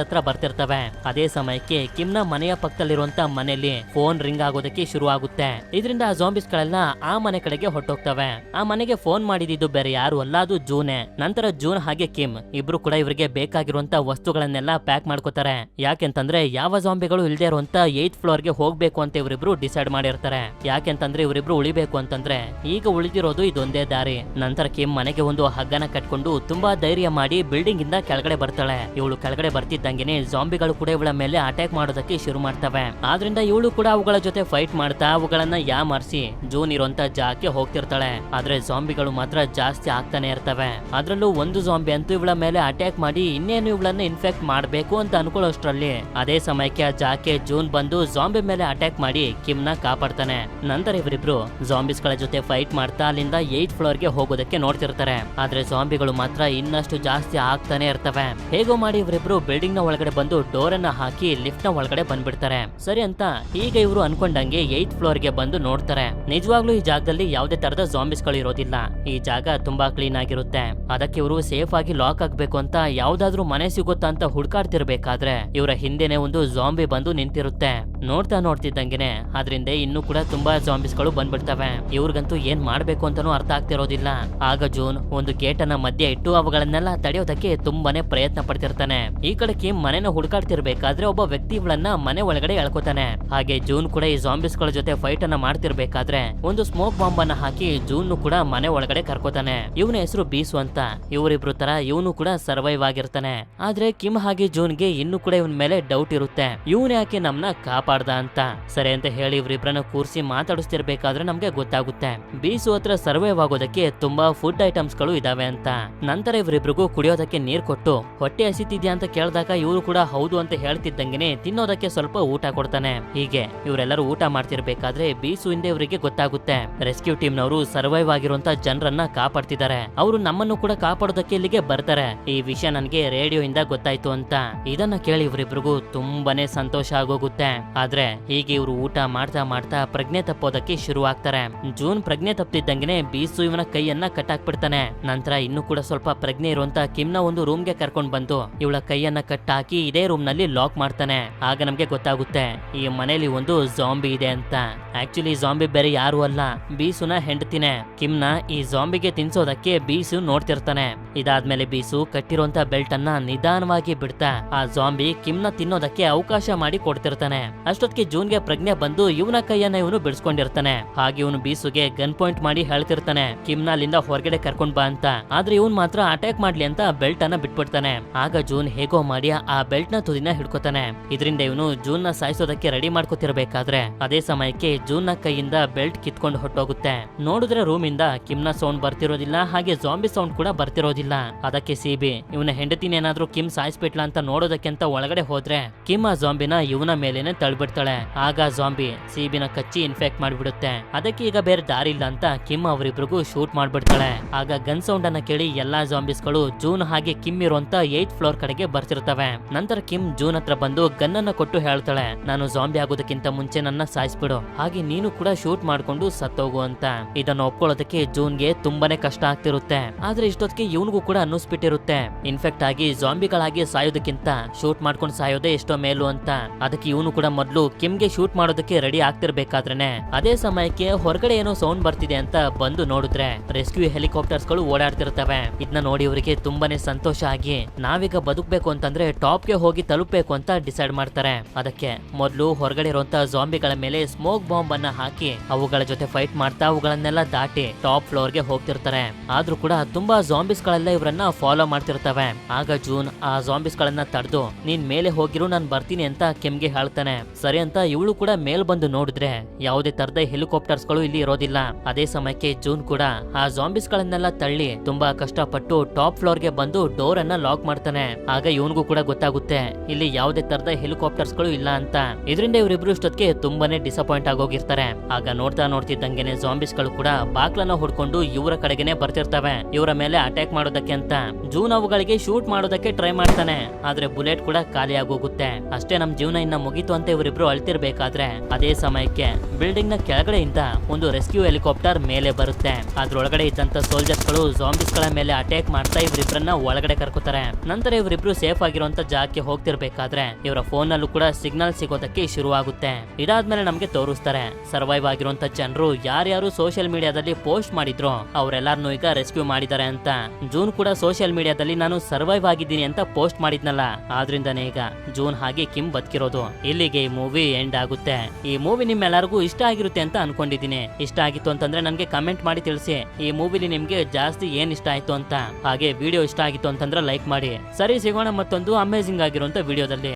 ಹತ್ರ ಬರ್ತಿರ್ತವೆ. ಅದೇ ಸಮಯಕ್ಕೆ ಕಿಮ್ನ ಮನೆಯ ಪಕ್ಕದಲ್ಲಿರುವಂತ ಮನೆಯಲ್ಲಿ ಫೋನ್ ರಿಂಗ್ ಆಗೋದಕ್ಕೆ ಶುರು ಆಗುತ್ತೆ ಇದರಿಂದ ಆ ಜಾಂಬಿಸ್ ಗಳೆಲ್ಲ ಆ ಮನೆ ಕಡೆಗೆ ಹೊಟ್ಟೋಗ್ತವೆ ಆ ಮನೆಗೆ ಫೋನ್ ಮಾಡಿದ್ದು ಬೇರೆ ಯಾರು ಅಲ್ಲ, ಅದು ಜೂನೆ. ನಂತರ ಜೂನ್ ಹಾಗೆ ಕಿಮ್. ಇಬ್ರು ಕೂಡ ಇವರಿಗೆ ಬೇಕಾಗಿರುವಂತ ವಸ್ತುಗಳನ್ನೆಲ್ಲ ಪ್ಯಾಕ್ ಮಾಡ್ಕೋತಾರೆ. ಯಾಕೆಂತಂದ್ರೆ ಯಾವ ಜಾಂಬಿಗಳು ಇಲ್ದೇ ಇರುವಂತ ಏತ್ ಫ್ಲೋರ್ಗೆ ಹೋಗ್ಬೇಕು ಅಂತ ಇವರಿಬ್ರು ಡಿಸೈಡ್ ಮಾಡಿರ್ತಾರೆ. ಯಾಕೆಂತಂದ್ರೆ ಇವರಿಬ್ರು ಉಳಿಬೇಕು ಅಂತಂದ್ರೆ ಈಗ ಉಳಿದಿರೋದು ಇದೊಂದೇ ದಾರಿ. ನಂತರ ಕಿಮ್ ಮನೆಗೆ ಒಂದು ಹಗ್ಗನ ಕಟ್ಕೊಂಡು ತುಂಬಾ ಧೈರ್ಯ ಮಾಡಿ ಬಿಲ್ಡಿಂಗ್ ಇಂದ ಕೆಳಗಡೆ ಬರ್ತಾಳೆ. ಇವಳು ಕೆಳಗಡೆ ಬರ್ತಿದ್ದಂಗೆನೆ ಜಾಂಬಿಗಳು ಕೂಡ ಇವಳ ಮೇಲೆ ಅಟ್ಯಾಕ್ ಮಾಡೋದಕ್ಕೆ ಶುರು ಮಾಡ್ತವೆ. ಆದ್ರಿಂದ ಇವಳು ಕೂಡ ಅವುಗಳ ಜೊತೆ ಫೈಟ್ ಮಾಡ್ತಾ ಅವುಗಳನ್ನ ಯಾಮಾರಿಸಿ ಜೂನ್ ಇರುವಂತ ಜಾಗಕ್ಕೆ ಹೋಗ್ತಿರ್ತಾಳೆ. ಆದ್ರೆ ಜಾಂಬಿಗಳು ಮಾತ್ರ ಜಾಸ್ತಿ ಆಗ್ತಾನೆ ಇರ್ತವೆ. ಅದ್ರಲ್ಲೂ ಒಂದು ಜಾಂಬಿ ಅಂತೂ ಇವಳ ಮೇಲೆ ಅಟ್ಯಾಕ್ ಮಾಡಿ ಇನ್ನೇನು ಇವಳನ್ನ ಇನ್ಫೆಕ್ಟ್ ಮಾಡ್ಬೇಕು ಅಂತ ಅನ್ಕೊಳ್ಳೋಷ್ಟ್ರಲ್ಲಿ ಅದೇ ಸಮಯಕ್ಕೆ ಜಾಕೆ ಜೂನ್ ಬಂದು ಜಾಂಬಿ ಮೇಲೆ ಅಟ್ಯಾಕ್ ಮಾಡಿ ಕಿಮ್ನ ಕಾಪಾಡ್ತಾನೆ. ನಂತರ ಇವರಿಬ್ರು ಜಾಂಬಿಸ್ಗಳ ಜೊತೆ ಫೈಟ್ ಮಾಡ್ತಾ ಅಲ್ಲಿಂದ ಏಟ್ ಫ್ಲೋರ್ಗೆ ಹೋಗೋದಕ್ಕೆ ನೋಡ್ತಿರ್ತಾರೆ. ಆದ್ರೆ ಜಾಂಬಿಗಳು ಮಾತ್ರ ಇನ್ನಷ್ಟು ಜಾಸ್ತಿ ಆಗ್ತಾನೆ ಇರ್ತವೆ. ಹೇಗೋ ಮಾಡಿ ಇವರಿಬ್ರು ಬಿಲ್ಡಿಂಗ್ನ ಒಳಗಡೆ ಬಂದು ಡೋರ್ ಅನ್ನ ಹಾಕಿ ಲಿಫ್ಟ್ನ ಒಳಗಡೆ ಬಂದ್ಬಿಡ್ತಾರೆ. ಸರಿ ಅಂತ ಈಗ ಇವರು ಅನ್ಕೊಂಡಂಗೆ ಏಟ್ ಫ್ಲೋರ್ಗೆ ಬಂದು ನೋಡ್ತಾರೆ. ನಿಜವಾಗ್ಲೂ ಈ ಜಾಗದಲ್ಲಿ ಯಾವುದೇ ತರದ ಜಾಂಬಿಸ್ಗಳು ಇರೋದಿಲ್ಲ ಈ ಜಾಗ ತುಂಬಾ ಕ್ಲೀನ್ ಆಗಿರುತ್ತೆ. ಅದಕ್ಕೆ ಇವರು ಸೇಫ್ ಆಗಿ ಲಾಕ್ ಆಗ್ಬೇಕು ಅಂತ ಯಾವ್ದಾದ್ರೂ ಮನೆ ಸಿಗುತ್ತಾ ಅಂತ ಹುಡ್ಕಾಡ್ತಿರ್ಬೇಕಾದ್ರೆ ಇವರ ಹಿಂದೆನೆ ಒಂದು ಜಾಂಬಿ ಬಂದು ನಿಂತಿರುತ್ತೆ. ನೋಡ್ತಾ ನೋಡ್ತಿದ್ದಂಗೆನೆ. ಅದ್ರಿಂದ ಇನ್ನು ಕೂಡ ತುಂಬಾ ಜಾಂಬಿಸ್ಗಳು ಬಂದ್ಬಿಡ್ತವೆ. ಇವ್ರಿಗಂತೂ ಏನ್ ಮಾಡ್ಬೇಕು ಅಂತಾನು ಅರ್ಥ ಆಗ್ತಿರೋದಿಲ್ಲ. ಆಗ ಜೂನ್ ಒಂದು ಗೇಟ್ ಅನ್ನ ಮಧ್ಯೆ ಇಟ್ಟು ಅವುಗಳನ್ನೆಲ್ಲ ತಡೆಯೋದಕ್ಕೆ ತುಂಬಾನೇ ಪ್ರಯತ್ನ ಪಡ್ತಿರ್ತಾನೆ. ಈ ಕಡೆ ಕಿಮ್ ಮನೆನ ಹುಡುಕಾಡ್ತಿರ್ಬೇಕಾದ್ರೆ ಒಬ್ಬ ವ್ಯಕ್ತಿ ಇವಳನ್ನ ಮನೆ ಒಳಗಡೆ ಎಳ್ಕೊತಾನೆ. ಹಾಗೆ ಜೂನ್ ಕೂಡ ಈ ಜಾಂಬಿಸ್ಗಳ ಜೊತೆ ಫೈಟ್ ಅನ್ನ ಮಾಡ್ತಿರ್ಬೇಕಾದ್ರೆ ಒಂದು ಸ್ಮೋಕ್ ಬಾಂಬ್ ಅನ್ನ ಹಾಕಿ ಜೂನ್ ಕೂಡ ಮನೆ ಒಳಗಡೆ ಕರ್ಕೋತಾನೆ. ಇವನ ಹೆಸರು ಬೀಸು ಅಂತ. ಇವರಿಬ್ರು ತರ ಇವನು ಕೂಡ ಸರ್ವೈವ್ ಆಗಿರ್ತಾನೆ. ಆದ್ರೆ ಕಿಮ್ ಹಾಗೆ ಜೂನ್ಗೆ ಇನ್ನು ಕೂಡ ಇವನ್ ಮೇಲೆ ಡೌಟ್ ಇರುತ್ತೆ. ಇವನ್ ಯಾಕೆ ನಮ್ನ ಕಾಪಾಡ್ದ ಅಂತ. ಸರಿ ಅಂತ ಹೇಳಿ ಇವ್ರಿಬ್ರನ್ನ ಕೂರಿಸಿ ಮಾತಾಡಿಸ್ತಿರ್ಬೇಕಾದ್ರೆ ನಮ್ಗೆ ಗೊತ್ತಾಗುತ್ತೆ. ಬೀಸು ಹತ್ರ ಸರ್ವೈವ್ ಆಗೋದಕ್ಕೆ ತುಂಬಾ ಫುಡ್ ಐಟಮ್ಸ್ಗಳು ಇದಾವೆ ಅಂತ. ನಂತರ ಇವರಿಬ್ರಿಗೂ ಕುಡಿಯೋದಕ್ಕೆ ನೀರ್ ಕೊಟ್ಟು, ಹೊಟ್ಟೆ ಹಸಿತಿದ್ಯಾ ಅಂತ ಕೇಳಿದಾಗ ಇವರು ಕೂಡ ಹೌದು ಅಂತ ಹೇಳ್ತಿದ್ದಂಗೆನೆ ತಿನ್ನೋದಕ್ಕೆ ಸ್ವಲ್ಪ ಊಟ ಕೊಡ್ತಾನೆ. ಹೀಗೆ ಇವರೆಲ್ಲರೂ ಊಟ ಮಾಡ್ತಿರ್ಬೇಕಾದ್ರೆ ಆದ್ರೆ ಬೀಸು ಹಿಂದೆ ಅವರಿಗೆ ಗೊತ್ತಾಗುತ್ತೆ. ರೆಸ್ಕ್ಯೂ ಟೀಮ್ ನವರು ಸರ್ವೈವ್ ಆಗಿರುವಂತ ಜನರನ್ನ ಕಾಪಾಡ್ತಿದ್ದಾರೆ. ಅವರು ನಮ್ಮನ್ನು ಕೂಡ ಕಾಪಾಡೋದಕ್ಕೆ ಇಲ್ಲಿಗೆ ಬರ್ತಾರೆ. ಈ ವಿಷಯ ನನಗೆ ರೇಡಿಯೋ ಇಂದ ಗೊತ್ತಾಯ್ತು ಅಂತ. ಇದನ್ನ ಕೇಳಿ ಇವರಿಬ್ರಿಗೂ ತುಂಬಾನೇ ಸಂತೋಷ ಆಗೋಗುತ್ತೆ. ಆದ್ರೆ ಹೀಗೆ ಇವರು ಊಟ ಮಾಡ್ತಾ ಮಾಡ್ತಾ ಪ್ರಜ್ಞೆ ತಪ್ಪೋದಕ್ಕೆ ಶುರು ಆಗ್ತಾರೆ ಜೂನ್ ಪ್ರಜ್ಞೆ ತಪ್ಪಿದ್ದಂಗೆನೆ ಬೀಸು ಇವನ ಕೈಯನ್ನ ಕಟ್ಟಾಕ್ಬಿಡ್ತಾನೆ. ನಂತರ ಇನ್ನು ಕೂಡ ಸ್ವಲ್ಪ ಪ್ರಜ್ಞೆ ಇರುವಂತ ಕಿಮ್ನ ಒಂದು ರೂಮ್ಗೆ ಕರ್ಕೊಂಡ್ ಬಂದು ಇವಳ ಕೈಯನ್ನ ಕಟ್ಟಾಕಿ ಇದೇ ರೂಮ್ನಲ್ಲಿ ಲಾಕ್ ಮಾಡ್ತಾನೆ. ಆಗ ನಮ್ಗೆ ಗೊತ್ತಾಗುತ್ತೆ, ಈ ಮನೆಯಲ್ಲಿ ಒಂದು ಜಾಂಬಿ ಇದೆ ಅಂತ. ಆಕ್ಚುಲಿ ಜಾಂಬಿ ಬೇರೆ ಯಾರು ಅಲ್ಲ. ಬೀಸುನ ಹೆಂಡತಿನೇ. ಕಿಮ್ನ ಈ ಜಾಂಬಿಗೆ ತಿನ್ಸೋದಕ್ಕೆ ಬೀಸು ನೋಡ್ತಿರ್ತಾನೆ. ಇದಾದ್ಮೇಲೆ ಬೀಸು ಕಟ್ಟಿರುವಂತ ಬೆಲ್ಟ್ ಅನ್ನ ನಿಧಾನವಾಗಿ ಬಿಡ್ತಾ, ಆ ಜಾಂಬಿ ಕಿಮ್ನ ತಿನ್ನೋದಕ್ಕೆ ಅವಕಾಶ ಮಾಡಿ ಕೊಡ್ತಿರ್ತಾನೆ. ಅಷ್ಟೊತ್ತಿಗೆ ಜೂನ್ಗೆ ಪ್ರಜ್ಞೆ ಬಂದು ಇವನ ಕೈಯನ್ನ ಇವನು ಬಿಡಿಸ್ಕೊಂಡಿರ್ತಾನೆ. ಹಾಗೆ ಇವನು ಬೀಸುಗೆ ಗನ್ ಪಾಯಿಂಟ್ ಮಾಡಿ ಹೇಳ್ತಿರ್ತಾನೆ, ಕಿಮ್ನ ಅಲ್ಲಿಂದ ಹೊರಗಡೆ ಕರ್ಕೊಂಡ್ ಬಾ ಅಂತ. ಆದ್ರೆ ಇವನ್ ಮಾತ್ರ ಅಟ್ಯಾಕ್ ಮಾಡ್ಲಿ ಅಂತ ಬೆಲ್ಟ್ ಅನ್ನ ಬಿಟ್ಬಿಡ್ತಾನೆ. ಆಗ ಜೂನ್ ಹೇಗೋ ಮಾಡಿ ಆ ಬೆಲ್ಟ್ನ ತುದಿನ ಹಿಡ್ಕೊತಾನೆ. ಇದರಿಂದ ಇವನು ಜೂನ್ನ ಸಾಯಿಸೋದಕ್ಕೆ ರೆಡಿ ಮಾಡ್ಕೊತಿರ್ಬೇಕಾದ್ರೆ, ಅದೇ ಸಮಯಕ್ಕೆ ಜೂನ್ನ ಕೈಯಿಂದ ಬೆಲ್ಟ್ ಕಿತ್ಕೊಂಡು ಹೊಟ್ಟೋಗುತ್ತೆ ನೋಡಿದ್ರೆ ರೂಮ್ ಇಂದ ಕಿಮ್ನ ಸೌಂಡ್ ಬರ್ತಿರೋದಿಲ್ಲ, ಹಾಗೆ ಜಾಂಬಿ ಸೌಂಡ್ ಕೂಡ ಬರ್ತಿರೋದಿಲ್ಲ. ಅದಕ್ಕೆ ಸಿಬಿ, ಇವನ ಹೆಂಡತಿನೇನಾದ್ರೂ ಕಿಮ್ ಸಾಯಿಸ್ಬಿಟ್ಲ ಅಂತ ನೋಡೋದಕ್ಕೆ ಅಂತ ಒಳಗಡೆ ಹೋದ್ರೆ? ಕಿಮ್ ಆ ಜಾಂಬಿನ ಇವನ ಮೇಲೇನೆ ತಳ್ಬಿಡ್ತಾಳೆ. ಆಗ ಜಾಂಬಿ ಸಿಬಿನ ಕಚ್ಚಿ ಇನ್ಫೆಕ್ಟ್ ಮಾಡ್ಬಿಡುತ್ತೆ. ಅದಕ್ಕೆ ಈಗ ಬೇರೆ ದಾರಿ ಇಲ್ಲ ಅಂತ ಕಿಮ್ ಅವರಿಬ್ರಿಗೂ ಶೂಟ್ ಮಾಡ್ಬಿಡ್ತಾಳೆ. ಆಗ ಗನ್ ಸೌಂಡ್ ಅನ್ನ ಕೇಳಿ ಎಲ್ಲಾ ಜಾಂಬಿಸ್ಗಳು ಜೂನ್ ಹಾಗೆ ಕಿಮ್ ಇರುವಂತ ಏತ್ ಫ್ಲೋರ್ ಕಡೆಗೆ ಬರ್ತಿರ್ತವೆ. ನಂತರ ಕಿಮ್ ಜೂನ್ ಹತ್ರ ಬಂದು ಗನ್ ಅನ್ನ ಕೊಟ್ಟು ಹೇಳ್ತಾಳೆ, ನಾನು ಜಾಂಬಿ ಆಗೋದಕ್ಕಿಂತ ಮುಂಚೆ ನನ್ನ ಸಾಯಿಸ್ಬಿಡು. ಹಾಗೆ ನೀನು ಕೂಡ ಶೂಟ್ ಮಾಡ್ಕೊಂಡು ಸತ್ತೋಗು ಅಂತ. ಇದನ್ನ ಒಪ್ಕೊಳ್ಳೋದಕ್ಕೆ ಜೂನ್ಗೆ ತುಂಬಾನೇ ಕಷ್ಟ ಆಗ್ತಿರುತ್ತೆ. ಆದ್ರೆ ಇಷ್ಟೊತ್ತಿಗೆ ಇವನಿಗೂ ಕೂಡ ಅನ್ನಿಸ್ಬಿಟ್ಟಿರುತ್ತೆ. ಇನ್ಫೆಕ್ಟ್ ಆಗಿ ಜಾಂಬಿಗಳಾಗಿ ಸಾಯೋದಕ್ಕಿಂತ ಶೂಟ್ ಮಾಡ್ಕೊಂಡು ಸಾಯೋದೇ ಎಷ್ಟೋ ಮೇಲು ಅಂತ. ಅದಕ್ಕೆ ಇವನು ಕೂಡ ಮೊದಲು ಕಿಮ್ಗೆ ಶೂಟ್ ಮಾಡೋದಕ್ಕೆ ರೆಡಿ ಆಗ್ತಿರ್ಬೇಕಾದ್ರೆ ಅದೇ ಸಮಯಕ್ಕೆ ಹೊರಗಡೆ ಏನೋ ಸೌಂಡ್ ಬರ್ತಿದೆ ಅಂತ ಬಂದು ನೋಡಿದ್ರೆ ರೆಸ್ಕ್ಯೂ ಹೆಲಿಕಾಪ್ಟರ್ಸ್ಗಳು ಓಡಾಡ್ತಿರ್ತವೆ. ಇದನ್ನ ನೋಡಿ ಇವರಿಗೆ ತುಂಬಾನೇ ಸಂತೋಷ ಆಗಿ ನಾವೀಗ ಬದುಕಬೇಕು ಅಂತಂದ್ರೆ ಟಾಪ್ಗೆ ಹೋಗಿ ತಲುಪಬೇಕು ಅಂತ ಡಿಸೈಡ್ ಮಾಡ್ತಾರೆ. ಅದಕ್ಕೆ ಮೊದಲು ಹೊರಗಡೆ ಇರುವಂತಹ ಜಾಂಬಿಗಳ ಮೇಲೆ ಸ್ಮೋಕ್ ಬಾಂಬ್ ಅನ್ನ ಹಾಕಿ ಅವುಗಳ ಜೊತೆ ಫೈಟ್ ಮಾಡ್ತಾ ಅವುಗಳನ್ನೆಲ್ಲ ದಾಟಿ ಟಾಪ್ ಫ್ಲೋರ್ಗೆ ಹೋಗ್ತಿರ್ತಾರೆ. ಆದ್ರೂ ಕೂಡ ತುಂಬಾ ಜಾಂಬಿಸ್ ಗಳೆಲ್ಲ ಇವರನ್ನ ಫಾಲೋ ಮಾಡ್ತಿರ್ತವೆ. ಆಗ ಜೂನ್ ಆ ಜಾಂಬಿಸ್ ಗಳನ್ನ ತಡೆದು, ನೀನ್ ಮೇಲೆ ಹೋಗಿರು, ನಾನ್ ಬರ್ತೀನಿ ಅಂತ ಕೆಮ್ಗೆ ಹೇಳ್ತಾನೆ. ಸರಿ ಅಂತ ಇವಳು ಕೂಡ ಮೇಲ್ ಬಂದು ನೋಡಿದ್ರೆ ಯಾವುದೇ ತರದ ಹೆಲಿಕಾಪ್ಟರ್ಸ್ಗಳು ಇಲ್ಲಿ ಇರೋದಿಲ್ಲ. ಅದೇ ಸಮಯಕ್ಕೆ ಜೂನ್ ಕೂಡ ಆ ಜಾಂಬಿಸ್ ಗಳನ್ನೆಲ್ಲ ತಳ್ಳಿ ತುಂಬಾ ಕಷ್ಟಪಟ್ಟು ಟಾಪ್ ಫ್ಲೋರ್ಗೆ ಬಂದು ಡೋರ್ ಅನ್ನ ಲಾಕ್ ಮಾಡ್ತಾನೆ. ಆಗ ಇವನಿಗೂ ಕೂಡ ಗೊತ್ತಾಗುತ್ತೆ, ಇಲ್ಲಿ ಯಾವುದೇ ತರದ ಹೆಲಿಕಾಪ್ಟರ್ಸ್ಗಳು ಇಲ್ಲ ಅಂತ. ಇದರಿಂದ ಇವರಿಬ್ರು ಇಷ್ಟೊತ್ತಿಗೆ ತುಂಬಾನೇ ಡಿಸಪಾಯಿಂಟ್ ಆಗೋಗಿರ್ತಾರೆ ಆಗ ನೋಡ್ತಾ ನೋಡ್ತಿದ್ದಂಗೆನೆ ಜಾಂಬಿಸ್ಗಳು ಕೂಡ ಬಾಕ್ಲನ್ನ ಹೊಡ್ಕೊಂಡು ಇವರ ಕಡೆಗೆನೆ ಬರ್ತಿರ್ತವೆ. ಇವರ ಮೇಲೆ ಅಟ್ಯಾಕ್ ಮಾಡೋದಕ್ಕೆ ಅಂತ. ಜೂನ್ ಅವುಗಳಿಗೆ ಶೂಟ್ ಮಾಡೋದಕ್ಕೆ ಟ್ರೈ ಮಾಡ್ತಾನೆ. ಆದ್ರೆ ಬುಲೆಟ್ ಕೂಡ ಖಾಲಿ ಆಗೋಗುತ್ತೆ. ಅಷ್ಟೇ ನಮ್ ಜೀವನ ಇನ್ನ ಮುಗಿತು ಅಂತ ಇವರಿಬ್ರು ಅಳ್ತಿರ್ಬೇಕಾದ್ರೆ ಅದೇ ಸಮಯಕ್ಕೆ ಬಿಲ್ಡಿಂಗ್ನ ಕೆಳಗಡೆಯಿಂದ ಒಂದು ರೆಸ್ಕ್ಯೂ ಹೆಲಿಕಾಪ್ಟರ್ ಮೇಲೆ ಬರುತ್ತೆ. ಅದ್ರೊಳಗಡೆ ಇದ್ದಂತ ಸೋಲ್ಜರ್ಸ್ಗಳು ಜಾಂಬಿಸ್ಗಳ ಮೇಲೆ ಅಟ್ಯಾಕ್ ಮಾಡ್ತಾ ಇವರಿಬ್ರನ್ನ ಒಳಗಡೆ ಕರ್ಕೋತಾರೆ. ನಂತರ ಇವರಿಬ್ರು ಸೇಫ್ ಆಗಿರುವಂತ ಜಾಗಕ್ಕೆ ಹೋಗ್ತಿರ್ಬೇಕಾದ್ರೆ ಇವರ ಫೋನ್ ನಲ್ಲೂ ಕೂಡ ಸಿಗ್ನಲ್ ಸಿಗೋದಕ್ಕೆ ಶುರುವಾಗುತ್ತೆ. ಇದಾದ್ಮೇಲೆ ನಮ್ಗೆ ತೋರಿಸ್ತಾರೆ. ಸರ್ವೈವ್ ಆಗಿರುವಂತ ಜನರು ಯಾರ್ಯಾರು ಸೋಷಿಯಲ್ ಮೀಡಿಯಾದಲ್ಲಿ ಪೋಸ್ಟ್ ಮಾಡಿದ್ರು, ಅವರೆಲ್ಲಾರನು ಈಗ ರೆಸ್ಕ್ಯೂ ಮಾಡಿದ್ದಾರೆ ಅಂತ. ಜೂನ್ ಕೂಡ ಸೋಷಿಯಲ್ ಮೀಡಿಯಾದಲ್ಲಿ ನಾನು ಸರ್ವೈವ್ ಆಗಿದ್ದೀನಿ ಅಂತ ಪೋಸ್ಟ್ ಮಾಡಿದ್ನಲ್ಲ. ಆದ್ರಿಂದನೇ ಈಗ ಜೂನ್ ಹಾಗೆ ಕಿಮ್ ಬದುಕಿರೋದು. ಇಲ್ಲಿಗೆ ಈ ಮೂವಿ ಎಂಡ್ ಆಗುತ್ತೆ. ಈ ಮೂವಿ ನಿಮ್ಮೆಲ್ಲರಿಗೂ ಇಷ್ಟ ಆಗಿರುತ್ತೆ ಅಂತ ಅನ್ಕೊಂಡಿದ್ದೀನಿ. ಇಷ್ಟ ಆಗಿತ್ತು ಅಂತಂದ್ರೆ ನನಗೆ ಕಮೆಂಟ್ ಮಾಡಿ ತಿಳಿಸಿ. ಈ ಮೂವಿಲಿ ನಿಮ್ಗೆ ಜಾಸ್ತಿ ಏನ್ ಇಷ್ಟ ಆಯ್ತು ಅಂತ. ಹಾಗೆ ವಿಡಿಯೋ ಇಷ್ಟ ಆಗಿತ್ತು ಅಂತಂದ್ರೆ ಲೈಕ್ ಮಾಡಿ. ಸರಿ ಸಿಗೋಣ ಮತ್ತೊಂದು ಅಮೇಜಿಂಗ್ ಆಗಿರುವಂತ ವಿಡಿಯೋದಲ್ಲಿ